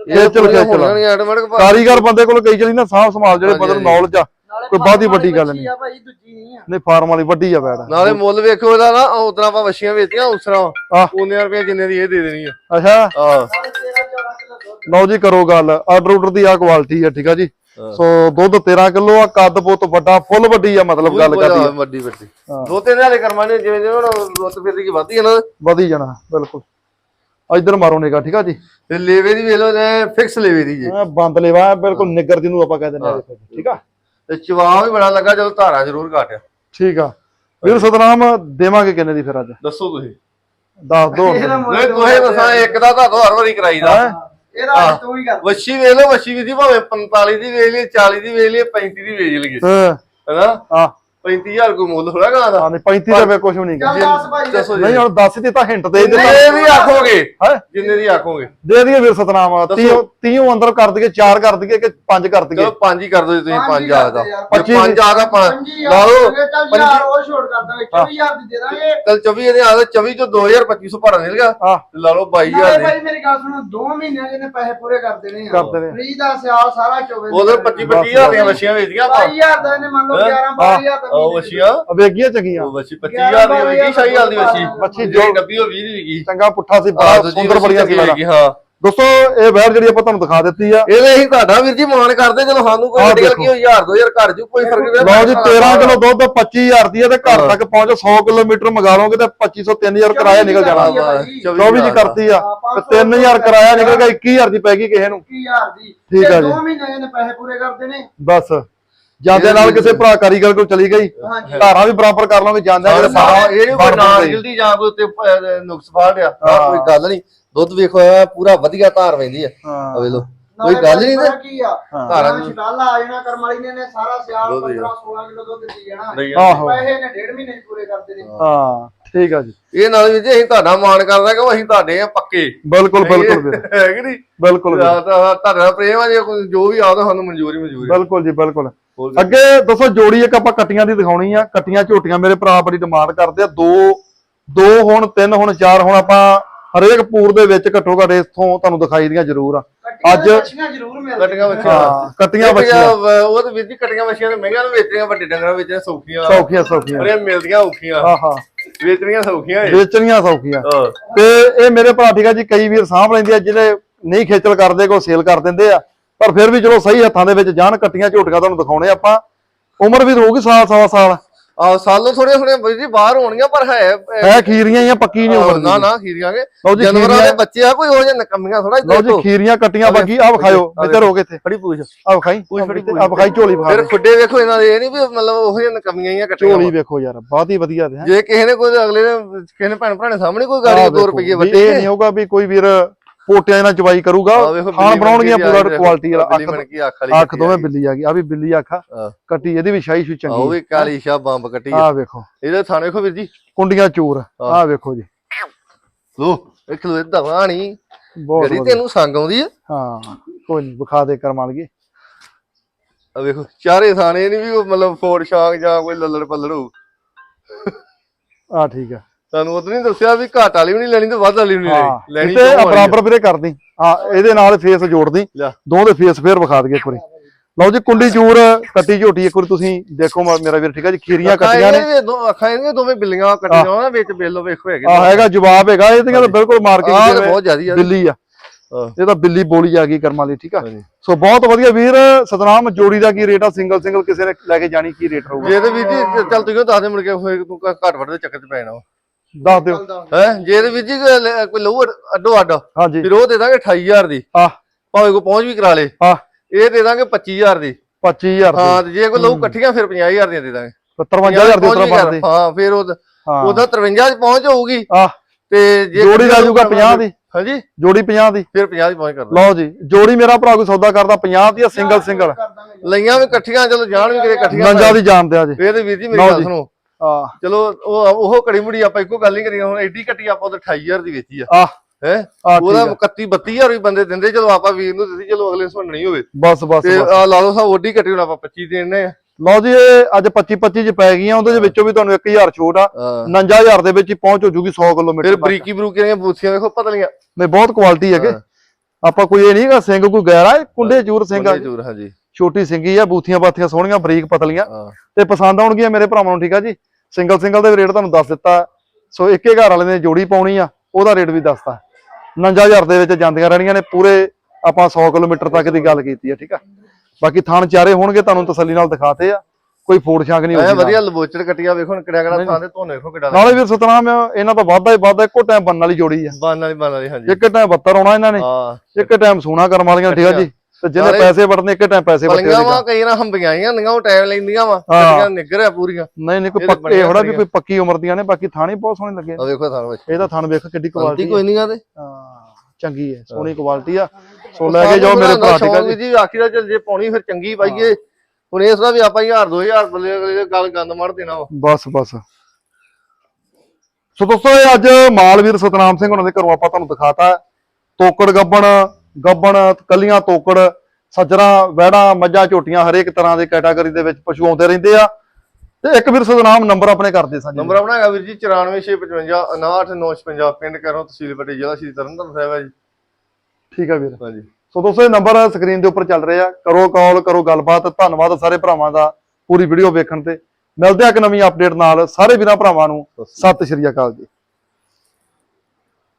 ਇਹ ਚਲੋ ਖੇਚਲ ਕਾਰੀਗਰ ਬੰਦੇ ਕੋਲ ਕਈ ਚਲੀ ਨਾ ਸਾਫ਼ ਸੰਭਾਲ ਜਿਹੜੇ ਬਦਲ। ਨੌਲੇਜ ਆ ਕੋਈ ਫਾਰਮ ਵੱਡੀ ਗੱਲ ਨਹੀਂ। ਆ ਭਾਈ ਦੂਜੀ ਨਹੀਂ ਆ। ਨਹੀਂ ਫਾਰਮ ਵਾਲੀ ਵੱਡੀ ਆ ਬੈੜ ਨਾਲੇ ਮੁੱਲ ਵੇਖੋ ਇਹਦਾ ਨਾ ਉਤਰਾ ਆਪਾਂ ਵਸ਼ੀਆਂ ਵੇਚੀਆਂ ਉਸਰਾ ਆਹ। ਉਹਨੇ ਰੁਪਏ ਜਿੰਨੇ ਦੀ ਇਹ ਦੇ ਦੇਣੀ ਆ। ਅੱਛਾ। ਆਹ। ਲਓ ਜੀ ਕਰੋ ਗੱਲ। ਆਰਡਰ ਆਰਡਰ ਦੀ ਆ ਕੁਆਲਿਟੀ ਆ ਠੀਕ ਆ ਜੀ। ਸੋ ਦੁੱਧ 13 ਕਿਲੋ ਆ ਕੱਦ ਬਹੁਤ ਵੱਡਾ ਫੁੱਲ ਵੱਡੀ ਆ ਮਤਲਬ ਗੱਲ ਕਰਦੀ ਆ। ਵੱਡੀ ਵੱਡੀ। ਦੋ ਤਿੰਨ ਵਾਲੇ ਕਰਮਾਂ ਨੇ ਜਿਵੇਂ ਜਿਵੇਂ ਰੁੱਤ ਫਿਰਦੀ ਕੀ ਵੱਧਦੀ ਨਾ। ਵਧੀ ਜਾਣਾ ਬਿਲਕੁਲ। ਇਧਰ ਮਾਰੋ ਨਿਗਾ ਠੀਕ ਆ ਜੀ? ਤੇ ਲੇਵੇ ਦੀ ਵੇਖ ਲਓ ਫਿਕਸ ਲੇਵੇ ਦੀ ਜੀ। ਬੰਦ ਲੈਵਾ ਬਿਲਕੁਲ ਨਿੱਗਰ ਜਿਹਨੂੰ ਆਪਾਂ ਕਹਿੰਦੇ ਨੇ ਆ ਠੀਕ ਆ? ਤੇ ਚਵਾ ਵੀ ਬੜਾ ਲੱਗਾ ਜਦੋਂ ਧਾਰਾ ਜ਼ਰੂਰ ਘਾਟਿਆ। ਠੀਕ ਆ। ਵੀਰ ਸਤਨਾਮ ਦੇਵਾਂਗੇ ਕਿੰਨੇ ਦੀ ਫਿਰ ਅੱਜ? ਦੱਸੋ ਤੁਸੀਂ। ਦੱਸ ਦੋ। ਨਹੀਂ ਤੁਸੀਂ ਦੱਸਾਂ ਇੱਕ ਦਾ ਤਾਂ ਹਰ ਵਾਰੀ ਕਰਾਈਦਾ। ਇਹਦਾ ਤੂੰ ਹੀ ਕਰ ਵੱਛੀ ਵੇਖ ਲਓ ਵੱਛੀ ਵੀ ਦੀ ਭਾਵੇਂ 45 ਦੀ ਵੇਚ ਲਈ 40 ਦੀ ਵੇਚ ਲਈ 35 ਦੀ ਵੇਚ ਲਈਏ। ਹਾਂ। ਹੈਨਾ? ਆ 35000 ਕੋਈ ਮੁੱਲ ਥੋੜਾ ਗਾਂ ਦਾ ਹਾਂ, ਨਹੀਂ 35 ਰੁਪਏ ਕੁਝ ਨਹੀਂ ਗਾ। ਚੱਲ ਦੱਸ ਭਾਈ ਦੇ। ਦੱਸੋ ਜੀ। ਨਹੀਂ ਹੁਣ ਦੱਸ ਦਿੱਤਾ ਹਿੰਟ ਦੇ ਦਿੱਤਾ। ਜਿੰਨੇ ਵੀ ਆਖੋਗੇ? ਹੈ? ਜਿੰਨੇ ਦੀ ਆਖੋਗੇ। ਦੇ ਦਈਏ ਵੀਰ ਸਤਨਾਮ ਦੱਸੋ। 30 30 ਅੰਦਰ ਕਰ ਦਈਏ 4 ਕਰ ਦਈਏ ਕਿ 5 ਕਰ ਦਈਏ? ਚਲੋ ਪੰਜ ਹੀ ਕਰ ਦਿਓ ਜੀ ਤੁਸੀਂ ਪੰਜ ਹੀ ਪੰਜ ਆ ਕਰ ਦਾ ਆ ਦਾ ਪੰਜ। ਪੰਜੀ ਲਾ ਲਓ। ਚੱਲ ਯਾਰ ਉਹ ਛੋੜ ਕਰ ਦਾਂਗੇ 24000 ਦੀ ਦੇ ਦਾਂਗੇ। ਕੱਲ 24 ਇਹਦੇ ਆ 24 ਚੋਂ 2250 ਭਾੜਾ ਨਿਕਲ ਗਿਆ। ਲਾ ਲਓ 22000 ਨਾਲੇ ਦੇ। ਭਾਈ ਮੇਰੀ ਗੱਲ ਸੁਣੋ 2 ਮਹੀਨਿਆਂ ਜਿਹਨੇ ਪੈਸੇ ਪੂਰੇ ਕਰ ਦੇਣੇ ਆ। ਕਰਦੇ ਨੇ ਫ੍ਰੀ ਦਾ ਸਿਆਲ ਸਾਰਾ ਚੋਵੇ ਉਧਰ 25 25000 ਦੀਆਂ ਵਛੀਆਂ ਵੇਚਦੀਆਂ ਆਪਾਂ। 22000 ਦਾ ਇਹਨੇ ਮੰਨ ਲਓ 11 12000 ਦਾ ਉਹ ਵਛੀਆਂ? ਵੇਗੀਆਂ ਚੰਗੀਆਂ। ਉਹ ਵਛੀ 25000 ਦੀ ਵੇਚੀ 26000 ਦੀ ਵਛੀ ਵੱਛੀ ਜੋ ਡੱਬੀ ਉਹ 20 ਦੀ ਵਿਕੀ ਚੰਗਾ ਪੁੱਠਾ ਸੀ ਆ ਬੜਾ ਦੂਜੀ ਸੁੰਦਰ ਬੜੀਆਂ ਸੀ ਵਿਕੀ ਹਾਂ। ਦੋਸਤੋ ਇਹ ਵੈਰ ਜਿਹੜੀ ਆਪਾਂ ਤੁਹਾਨੂੰ ਦਿਖਾ ਦਿੱਤੀ ਆ। ਇਹਦੇ ਅਸੀਂ ਤੁਹਾਡਾ ਵੀਰ ਜੀ ਮਾਣ ਕਰਦੇ ਚਲੋ ਸਾਨੂੰ ਕੋਈ ਆਹ ਵੱਡੀ ਗੱਲ ਦੇਖੋ। ਕੀ ਹੋਈ 1000 2000 ਘਰ ਜੂ ਕੋਈ ਫ਼ਰਕ ਨਹੀਂ ਲਓ ਜੀ 13 ਕਿਲੋ ਦੁੱਧ 25000 ਦੀ ਹੈ ਤੇ ਘਰ ਤੱਕ ਪਹੁੰਚੋ 100 ਕਿਲੋਮੀਟਰ ਮੰਗਾ ਲਓਗੇ ਤੇ 2500 3000 ਕਿਰਾਇਆ ਨਿਕਲ ਜਾਣਾ। ਚੌਵੀ ਭਾਈ। 24 ਦੀ। ਕਰਤੀ ਆ। ਤੇ 3000 ਕਿਰਾਇਆ ਨਿਕਲ ਗਿਆ 21000 ਦੀ ਪੈ ਗਈ ਕਿਸੇ ਨੂੰ। 21000 ਦੀ। ਠੀਕ ਆ ਜੀ। 2 ਮਹੀਨਿਆਂ ਇਹਨੇ ਪੈਸੇ ਪੂਰੇ ਕਰ ਦੇਣੇ ਬਸ। ਜਾਂਦੇ ਨਾਲ ਕਿਸੇ ਭਰਾ ਕਾਰੀਗਰ ਕੋਲ ਚਲੀ ਗਈ ਧਾਰਾਂ ਵੀ ਬਰਾਬਰ ਕਰ ਲਓਗੇ ਜਾਂਦੇ ਹਾਂ ਸਾਰਾ ਇਹ ਨਹੀਂ ਕੋਈ ਨਾ ਜਲਦੀ ਜਾਂ ਕੋਈ ਉੱਤੇ ਨੁਕਸ ਫਾੜਿਆ ਕੋਈ ਗੱਲ ਨਹੀਂ। ਦੁੱਧ ਵੇਖੋ ਇਹ ਪੂਰਾ ਵਧੀਆ ਧਾਰ ਪੈਂਦੀ ਆ ਆ ਵੇਖ ਲਓ। ਕੋਈ ਗੱਲ ਨਹੀਂ ਪਤਾ ਕੀ ਆ। ਧਾਰਾਂ ਛਟਾਲਾ ਆ ਜਾਣਾ ਕਰਮਾਲੀ ਨੇ ਨੇ ਸਾਰਾ ਸਿਆਲ 15 16 ਕਿਲੋ ਦੁੱਧ ਦੇ ਜਾਣਾ। ਪੈਸੇ ਨੇ ਡੇਢ ਮਹੀਨੇ ਪੂਰੇ ਕਰ ਦੇਣੇ ਹਾਂ। ਠੀਕ ਆ ਜੀ। ਇਹ ਨਾਲ ਵੀ ਜੀ ਅਸੀਂ ਤੁਹਾਡਾ ਮਾਣ ਕਰਦਾ ਕਿ ਅਸੀਂ ਤੁਹਾਡੇ ਆ ਪੱਕੇ। ਬਿਲਕੁਲ ਬਿਲਕੁਲ ਹੈ ਕਿ ਨਹੀਂ? ਬਿਲਕੁਲ ਤੁਹਾਡੇ ਪ੍ਰੇਮ ਆ ਜੇ ਕੋਈ ਜੋ ਵੀ ਆਦਾ ਸਾਨੂੰ ਮਨਜ਼ੂਰੀ ਮਨਜ਼ੂਰੀ ਬਿਲਕੁਲ ਜੀ ਬਿਲਕੁਲ। ਅੱਗੇ ਦੱਸੋ ਜੋੜੀ ਇੱਕ ਆਪਾਂ ਕੱਟੀਆਂ ਦੀ ਦਿਖਾਉਣੀ ਆ। ਕੱਟੀਆਂ ਝੋਟੀਆਂ ਮੇਰੇ ਭਰਾ ਬੜੀ ਡਿਮਾਂਡ ਕਰਦੇ ਆ। ਦੋ ਦੋ ਹੁਣ ਤਿੰਨ ਹੁਣ ਚਾਰ ਹੁਣ ਆਪਾਂ ਹਰੇਕ ਪੂਰ ਦੇ ਵਿੱਚ ਘੱਟੋ ਘੱਟ ਇੱਥੋਂ ਤੁਹਾਨੂੰ ਦਿਖਾਈ ਦੀਆਂ ਜ਼ਰੂਰ ਆ। ਅੱਜ- ਮੱਛੀਆਂ ਜ਼ਰੂਰ ਮਿਲਦੀਆਂ। ਕਟੀਆਂ ਬੱਚੀਆਂ ਹਾਂ ਕੱਟੀਆਂ ਇਹ ਬੱਚੀਆਂ ਉਹ ਤਾਂ ਵੀਰ ਜੀ ਕਟੀਆਂ ਬੱਚੀਆਂ ਤੇ ਮਹਿੰਗੀਆਂ ਨੂੰ ਵੇਚਣੀਆਂ ਵੱਡੇ ਡੰਗਰਾਂ ਵਿੱਚ ਸੌਖੀਆਂ। ਸੌਖੀਆਂ ਸੌਖੀਆਂ। ਬੜੀਆਂ ਮਿਲਦੀਆਂ ਔਖੀਆਂ। ਹਾਂ ਹਾਂ। ਵੇਚਣੀਆਂ ਸੌਖੀਆਂ ਏ ਵੇਚਣੀਆਂ ਸੌਖੀਆਂ। ਹਾਂ। ਤੇ ਇਹ ਮੇਰੇ ਭਰਾ ਠੀਕ ਆ ਜੀ ਕਈ ਵੀਰ ਸਾਂਭ ਲੈਂਦੇ ਆ ਜਿਹੜੇ ਨਹੀਂ ਖੇਚਲ ਕਰਦੇ ਕੋ ਸੇਲ ਕਰ ਦਿੰਦੇ ਆ। ਪਰ ਫਿਰ ਵੀ ਚਲੋ ਸਹੀ ਹੱਥਾਂ ਦੇ ਵਿੱਚ ਜਾਣ ਕੱਟੀਆਂ ਝੋਟੀਆਂ ਤੁਹਾਨੂੰ ਦਿਖਾਉਣੇ ਆਪਾਂ। ਉਮਰ ਵੀ ਹੋਊਗੀ ਸਾਲ ਸਵਾ ਸਾਲ। ਆ ਸਾਲੋਂ ਥੋੜੇ ਥੋੜੇ ਵੀਰ ਜੀ ਬਾਹਰ ਹੋਣਗੀਆਂ ਪਰ ਹੈ ਹੈ ਖੀਰੀਆਂ ਜਾਂ ਪੱਕੀ ਨਹੀਂ ਉਮਰ ਨਾ ਦੀ ਨਾ। ਖੀਰੀਆਂਗੇ ਲਓ ਜੀ ਜਾਨਵਰਾਂ ਦੇ ਖੀਰੀਆਂ ਬੱਚੇ ਆ ਕੋਈ ਉਹ ਜਿਹੇ ਨਕਮੀਆਂ ਥੋੜਾ ਲਓ ਜੀ ਖੀਰੀਆਂ ਕੱਟੀਆਂ ਬਾਕੀ ਆ ਵਿਖਾਇਓ ਇੱਧਰ ਹੋ ਕੇ ਇੱਥੇ। ਫੜੀ ਪੂਛ। ਆ ਵਿਖਾਈ। ਪੂਛ ਫੜੀ ਆ ਵਿਖਾਈ ਝੋਲੀ ਵਿਖਾ ਫਿਰ। ਖੁੱਡੇ ਵੇਖੋ ਇਹਨਾਂ ਦੇ ਇਹ ਨਹੀਂ ਵੀ ਮਤਲਬ ਉਹ ਜਿਹੇ ਨਕਮੀਆਂ ਹੀ ਆ ਕੱਟੀਆਂ ਝੋਲੀ ਵੇਖੋ ਯਾਰ ਬਹੁਤ ਹੀ ਵਧੀਆ ਤੇ ਹੈ। ਜੇ ਕਿਸੇ ਨੇ ਕੋਈ ਅਗਲੇ ਨੇ ਕਿਸੇ ਨੇ ਭੈਣ ਭਰਾ ਨੇ ਸਾਹਮਣੇ ਕੋਈ ਗਾੜੀ 2 ਰੁਪਏ ਵੱਟੇ ਇਹ ਨਹੀਂ ਹੋਊਗਾ ਵੀ ਕੋਈ ਵੀਰ ਪੋਟਿਆਂ ਨਾਲ ਚਵਾਈ ਕਰੂਗਾ ਖਾਣ ਬਣਾਉਣਗੀਆਂ ਬਣ ਪੂਰਾ ਕੁਆਲਿਟੀ ਵਾਲਾ। ਅੱਖ ਦੋਵੇਂ ਬਿੱਲੀ ਆ ਗਈ ਆ ਵੀ ਬਿੱਲੀ ਅੱਖ। ਕੱਟੀ ਇਹਦੀ ਵੀ ਸ਼ਾਹੀ ਸ਼ੂ ਉਹ ਚੰਗੀ ਵੀ ਕਾਲੀ ਸ਼ਾ ਬੰਬ ਕੱਟੀ ਆ। ਵੇਖੋ। ਇਹਦੇ ਥਾਣੇ ਵੇਖੋ ਵੀਰ ਜੀ। ਕੁੰਡੀਆਂ ਚੂਰ। ਆ ਵੇਖੋ ਜੀ। ਲੋ ਇੱਕ ਲੋ ਨਹੀਂ ਬਹੁਤ ਜਿਹੜੀ। ਤੈਨੂੰ ਸੰਗ ਆਉਂਦੀ ਆ। ਹਾਂ ਕੋਈ ਨਹੀਂ ਵਿਖਾ ਦੇ ਕਰਮਾਂ ਲਈਏ ਆ ਵੇਖੋ ਚਾਰੇ ਥਾਣੇ ਨਹੀਂ ਵੀ ਉਹ ਮਤਲਬ ਫੋਰ ਸ਼ਾਂਗ ਜਾਂ ਕੋਈ ਲੱਲੜ ਪੱਲੜ ਹੋਊ। ਆ ਠੀਕ ਆ। ਤੁਹਾਨੂੰ ਉਹ ਨਹੀਂ ਦੱਸਿਆ ਵੀ ਘਾਟ ਵਾਲੀ ਵੀ ਨਹੀਂ ਲੈਣੀ ਤੇ ਵੱਧ ਵਾਲੀ ਵੀ ਨਹੀਂ ਲੈਣੀ। ਤੇ ਆ। ਬਰਾਬਰ ਵੀਰੇ ਕਰਦੀ। ਆ ਇਹਦੇ ਨਾਲ ਫੇਸ ਜੋੜਦੀ। ਦੋਵਾਂ ਦੇ ਫੇਸ ਫੇਰ ਵਿਖਾ ਦਈਏ ਇੱਕ ਵਾਰੀ। ਲਓ ਜੀ ਕੁੰਡੀ ਚੂਰ ਕੱਟੀ ਝੋਟੀ ਇੱਕ ਵਾਰੀ ਤੁਸੀਂ ਦੇਖੋ ਮੇਰਾ ਵੀਰ ਠੀਕ ਹੈ ਜੀ? ਖੀਰੀਆਂ ਕੱਟੀਆਂ ਨੇ। ਇਹਦੀਆਂ ਦੋ ਅੱਖਾਂ ਇਹਦੀਆਂ ਦੋਵੇਂ ਬਿੱਲੀਆਂ ਕੱਟੀਆਂ ਹੋਣਾ ਵਿੱਚ ਬਿੱਲੋ ਵੇਖੋ ਹੈਗੇ। ਆ ਹੈਗਾ ਜਵਾਬ ਹੈਗਾ ਇਹ ਤਾਂ ਬਿਲਕੁਲ ਮਾਰਕੀਟ ਤੇ ਬਹੁਤ ਜ਼ਿਆਦੀ ਆ। ਬਿੱਲੀ ਆ। ਇਹ ਤਾਂ ਬਿੱਲੀ ਬੋਲੀ ਆ ਗਈ ਕਰਮਾਂ ਲਈ ਠੀਕ ਆ। ਸੋ ਬਹੁਤ ਵਧੀਆ ਵੀਰ ਸਤਨਾਮ ਜੋੜੀ ਦਾ ਕੀ ਰੇਟ ਆ? ਸਿੰਗਲ ਸਿੰਗਲ ਕਿਸੇ ਨੇ ਲੈ ਕੇ ਜਾਣੀ ਕੀ ਰੇਟ ਰਹੂਗਾ? ਜੇ ਤੇ ਵੀਰ ਜੀ ਚੱਲ ਤੁਸੀਂ ਦੱਸ ਦੇ ਮੁੜ ਕੇ ਹੋਏ ਤੂੰ ਘੱਟ ਵੱਧ ਦੇ ਚੱਕਰ ਚ ਪੈ ਜਾਣਾ ਦੱਸ ਦਿਓ। ਹੈ ਜੇ ਤੇ ਵੀਰ ਜੀ ਕੋਈ ਲੈ- ਕੋਈ ਲਊ ਅੱਡ- ਅੱਡੋ ਅੱਡ ਹਾਂਜੀ। ਫਿਰ ਉਹ ਦੇ ਦਾਂਗੇ 28000 ਦੀ। ਆ ਭਾਵੇਂ ਕੋਈ ਪਹੁੰਚ ਵੀ ਕਰਾ ਲੇ। ਆ ਇਹ ਦੇ ਦਾਂਗੇ 25000 ਦੀ। 25000 ਦੀ। ਹਾਂ ਤੇ ਜੇ ਕੋਈ ਲਊ ਇਕੱਠੀਆਂ ਫਿਰ 50000 ਦੀਆਂ ਦੇ ਦਾਂਗੇ। 53000 ਦੀ ਪਹੁੰਚ ਉਤਰਾ ਵੀ ਕਰ- ਬਣਦੀ ਹਾਂ ਫਿਰ ਉਹ ਹਾਂ। ਉਹਦਾ 53 ਚ ਪਹੁੰਚ ਹੋਊਗੀ। ਆ ਤੇ ਜੇ ਜੋੜੀ ਦਾ ਜਾਊਗਾ 50 ਦੀ। ਹਾਂਜੀ। ਜੋੜੀ 50 ਦੀ। ਫਿਰ 50 ਦੀ ਪਹੁੰਚ ਕਰ ਲਓ ਜੀ ਜੋੜੀ ਮੇਰਾ ਭਰਾ ਕੋਈ ਸੌਦਾ ਕਰਦਾ 50 ਦੀ ਆ ਸਿੰਗਲ ਸਿੰਗਲ। ਲਈਆਂ ਵੀ ਇਕੱਠੀਆਂ ਚਲੋ ਜਾਣ ਵੀ ਕਿਤੇ ਇਕੱਠੀਆਂ ਨੰਜਾ ਦੀ ਜਾਣਦੇ ਆ ਜੀ। ਇਹ ਤੇ ਵੀਰ ਜੀ ਮੇਰੀ ਗੱਲ ਜੀ। ਸੁਣੋ। ਆ ਚਲੋ ਉਹ ਉਹ ਕੜੀ ਮੁੜੀ ਆਪਾਂ ਇੱਕੋ ਗੱਲ ਨਹੀਂ ਕਰੀ ਹੁਣ ਐਡੀ ਕੱਟੀ ਆਪਾਂ ਉਹਦੇ 28000 ਦੀ ਵੇਚੀ ਆ। ਆ ਹੈ? ਉਹਦਾ ਠੀਕ ਆ। 31 32000 ਵੀ ਬੰਦੇ ਦਿੰਦੇ ਚਲੋ ਆਪਾਂ ਵੀਰ ਨੂੰ ਦਿੱਤੀ ਚਲੋ ਅਗਲੇ ਸੁਣ ਨਹੀਂ ਹੋਵੇ। ਬਸ ਬਸ ਤੇ ਲਾ ਲਓ ਸਾ ਓਡੀ ਕੱਟੀ ਹੁਣ ਆਪਾਂ 25 ਦੇਣੇ ਆ। ਲਓ ਜੀ ਅੱਜ 25 25 ਚ ਪੈ ਗਈਆਂ ਉਹਦੇ ਵਿੱਚੋਂ ਵੀ ਤੁਹਾਨੂੰ 1000 ਛੋਟ ਆ। ਹਾਂ। 59000 ਦੇ ਵਿੱਚ ਹੀ ਪਹੁੰਚ ਹੋ ਜੂਗੀ 100 ਕਿਲੋਮੀਟਰ ਫਿਰ ਬਰੀਕੀ ਬਰੂਕੀ ਦੀਆਂ ਬੂਥੀਆਂ ਵੇਖੋ ਪਤਲੀਆਂ ਨਹੀਂ ਬਹੁਤ ਕੁਆਲਿਟੀ ਹੈਗੇ। ਆਪਾਂ ਕੋਈ ਇਹ ਨਹੀਂਗਾ ਸਿੰਘ ਕੋਈ ਗੈਰਾ ਕੁੰਡੇ ਚੂਰ ਸਿੰਘ ਆ। ਜ਼ਰੂਰ ਹਾਂਜੀ। ਛੋਟੀ ਸਿੰਗੀ ਆ ਬੂਥੀਆਂ ਬਾਥੀਆਂ ਸੋਹਣੀਆਂ ਬਰੀਕ ਪਤਲੀਆਂ। ਹਾਂ। ਤੇ ਪਸੰਦ ਆਉਣਗੀਆਂ ਮੇਰੇ ਭਰਾਵਾਂ ਨੂੰ ਠੀਕ ਆ ਜੀ? ਸਿੰਗਲ ਸਿੰਗਲ ਦੇ ਰੇਟ ਤੁਹਾਨੂੰ ਦੱਸ ਦਿੱਤਾ। ਸੋ ਇੱਕੇ ਘਰ ਵਾਲੇ ਨੇ ਜੋੜੀ ਪਾਉਣੀ ਆ ਉਹਦਾ ਰੇਟ ਵੀ ਦੱਸਤਾ। 59000 ਦੇ ਵਿੱਚ ਜਾਂਦੀਆਂ ਰਹਿਣੀਆਂ ਨੇ ਪੂਰੇ ਆਪਾਂ 100 ਕਿਲੋਮੀਟਰ ਤੱਕ ਦੀ ਗੱਲ ਕੀਤੀ ਆ ਠੀਕ ਆ? ਬਾਕੀ ਥਣ ਚਾਰੇ ਹੋਣਗੇ ਤੁਹਾਨੂੰ ਤਸੱਲੀ ਨਾਲ ਦਿਖਾਤੇ ਆ ਕੋਈ ਫੋੜ ਛਾਂਗ ਨਹੀਂ ਨਾਲ। ਵਧੀਆ ਲਬੋਚੜ ਕੱਟੀਆਂ ਵੇਖੋ ਹੁਣ ਕਿਹੜਾ ਕਿਹੜਾ ਥਾਂ ਤੇ ਧੋਨੇ ਵੇਖੋ ਕਿਹੜਾ ਨਾਲੇ ਵੀਰ ਸਤਨਾਮ ਇਹਨਾਂ ਤੋਂ ਵਾਧਾ ਹੀ ਵਾਧਾ ਇੱਕੋ ਟਾਈਮ ਬਣਨ ਵਾਲੀ ਜੋੜੀ ਆ। ਬਾਨ ਵਾਲੀ ਬਾਨ ਵਾਲੀ ਹਾਂਜੀ। ਇੱਕ ਟਾਈਮ 72 ਆਉਣਾ ਇਹਨਾਂ ਨੇ ਹਾਂ। ਇੱਕ ਟਾਈਮ ਸੋਨਾ ਕਰਮ ਵਾਲੀਆਂ ਠੀਕ ਆ ਜੀ। ਤੇ ਜਿਹਨੇ ਪੈਸੇ ਵੜਨੇ ਇੱਕ ਟਾਈਮ ਪੈਸੇ ਵਟੇ ਪਲੀਆਂ ਵਾ ਕਈ ਨਾ ਹੰਬੀਆਂ ਆਈਆਂ ਉਹ ਟਾਈਮ ਲੈਂਦੀਆਂ ਵਾ ਹਾਂ। ਕੱਟੀਆਂ ਨਿੱਗਰ ਆ ਪੂਰੀਆਂ। ਨਹੀਂ ਨਹੀਂ ਕੋਈ ਪੱਕੇ ਹੋਣਾ ਵੀ। ਕੋਈ ਪੱਕੀ ਉਮਰ ਦੀਆਂ ਨੇ ਬਾਕੀ ਥਾਣੇ ਬਹੁਤ ਸੋਹਣੇ ਲੱਗੇ। ਆ ਵੇਖੋ ਥਾਂ ਵਿੱਚ। ਇਹਦਾ ਥਣ ਵੇਖ ਕਿੱਡੀ ਕੁਆਲਿਟੀ ਕੋਈ ਨਹੀਂ ਆ ਤੇ? ਹਾਂ ਚੰਗੀ ਹੈ ਸੋਹਣੀ ਕੁਆਲਿਟੀ ਆ। ਸੋ ਲੈ ਕੇ ਜਾਓ ਮੇਰੇ ਭਰਾ ਠੀਕ ਆ ਜੀ ਜੀ ਆਖੀ ਦਾ ਚੱਲ ਜੇ ਪਾਉਣੀ ਫਿਰ ਚੰਗੀ ਪਾਈਏ। ਹੁਣ ਇਸ ਦਾ ਵੀ ਆਪਾਂ 1000 2000 ਬੱਲੇ ਅਗਲੇ ਗੱਲ ਗੰਦ ਮੜ ਦੇਣਾ ਵਾ। ਬਸ ਬਸ। ਸੋ ਦੋਸਤੋ ਅੱਜ ਮਾਲਵੀਰ ਸਤਨਾਮ ਸਿੰਘ ਉਹਨਾਂ ਦੇ ਘਰੋਂ ਆਪਾਂ ਤੁਹਾਨੂੰ ਦਿਖਾਤਾ ਤੋਕੜ ਗੱਬਣ ਗੱਬਣ ਕੱਲੀਆਂ ਤੋਕੜ ਸੱਜਰਾ ਵਹਿੜਾ ਮੱਝਾਂ ਝੋਟੀਆਂ ਹਰੇਕ ਤਰ੍ਹਾਂ ਦੇ ਕੈਟਾਗਰੀ ਦੇ ਵਿੱਚ ਪਸ਼ੂ ਆਉਂਦੇ ਰਹਿੰਦੇ ਆ। ਤੇ ਇੱਕ ਵੀਰ ਸਤਨਾਮ ਨੰਬਰ ਆਪਣੇ ਕਰਦੇ ਸਾਂ ਨੰਬਰ ਆਪਣਾ ਹੈਗਾ ਵੀਰ ਜੀ 94655 59956 ਪਿੰਡ ਕਰੋ ਤਹਿਸੀਲ ਬਟੇ ਜ਼ਿਲ੍ਹਾ ਸ਼੍ਰੀ ਤਰਨਤਾਰਨ ਸਾਹਿਬ ਹੈ ਜੀ। ਠੀਕ ਆ ਵੀਰ। ਹਾਂਜੀ। ਸੋ ਦੋਸਤੋ ਇਹ ਨੰਬਰ ਸਕਰੀਨ ਦੇ ਉੱਪਰ ਚੱਲ ਰਿਹਾ ਕਰੋ ਕਾਲ ਕਰੋ ਗੱਲਬਾਤ। ਧੰਨਵਾਦ ਸਾਰੇ ਭਰਾਵਾਂ ਦਾ ਪੂਰੀ ਵੀਡੀਓ ਵੇਖਣ ਤੇ। ਮਿਲਦੇ ਆ ਇੱਕ ਨਵੀਂ ਅਪਡੇਟ ਨਾਲ। ਸਾਰੇ ਵੀਰਾਂ ਭਰਾਵਾਂ ਨੂੰ ਸਤਿ ਸ਼੍ਰੀ ਅਕਾਲ ਜੀ।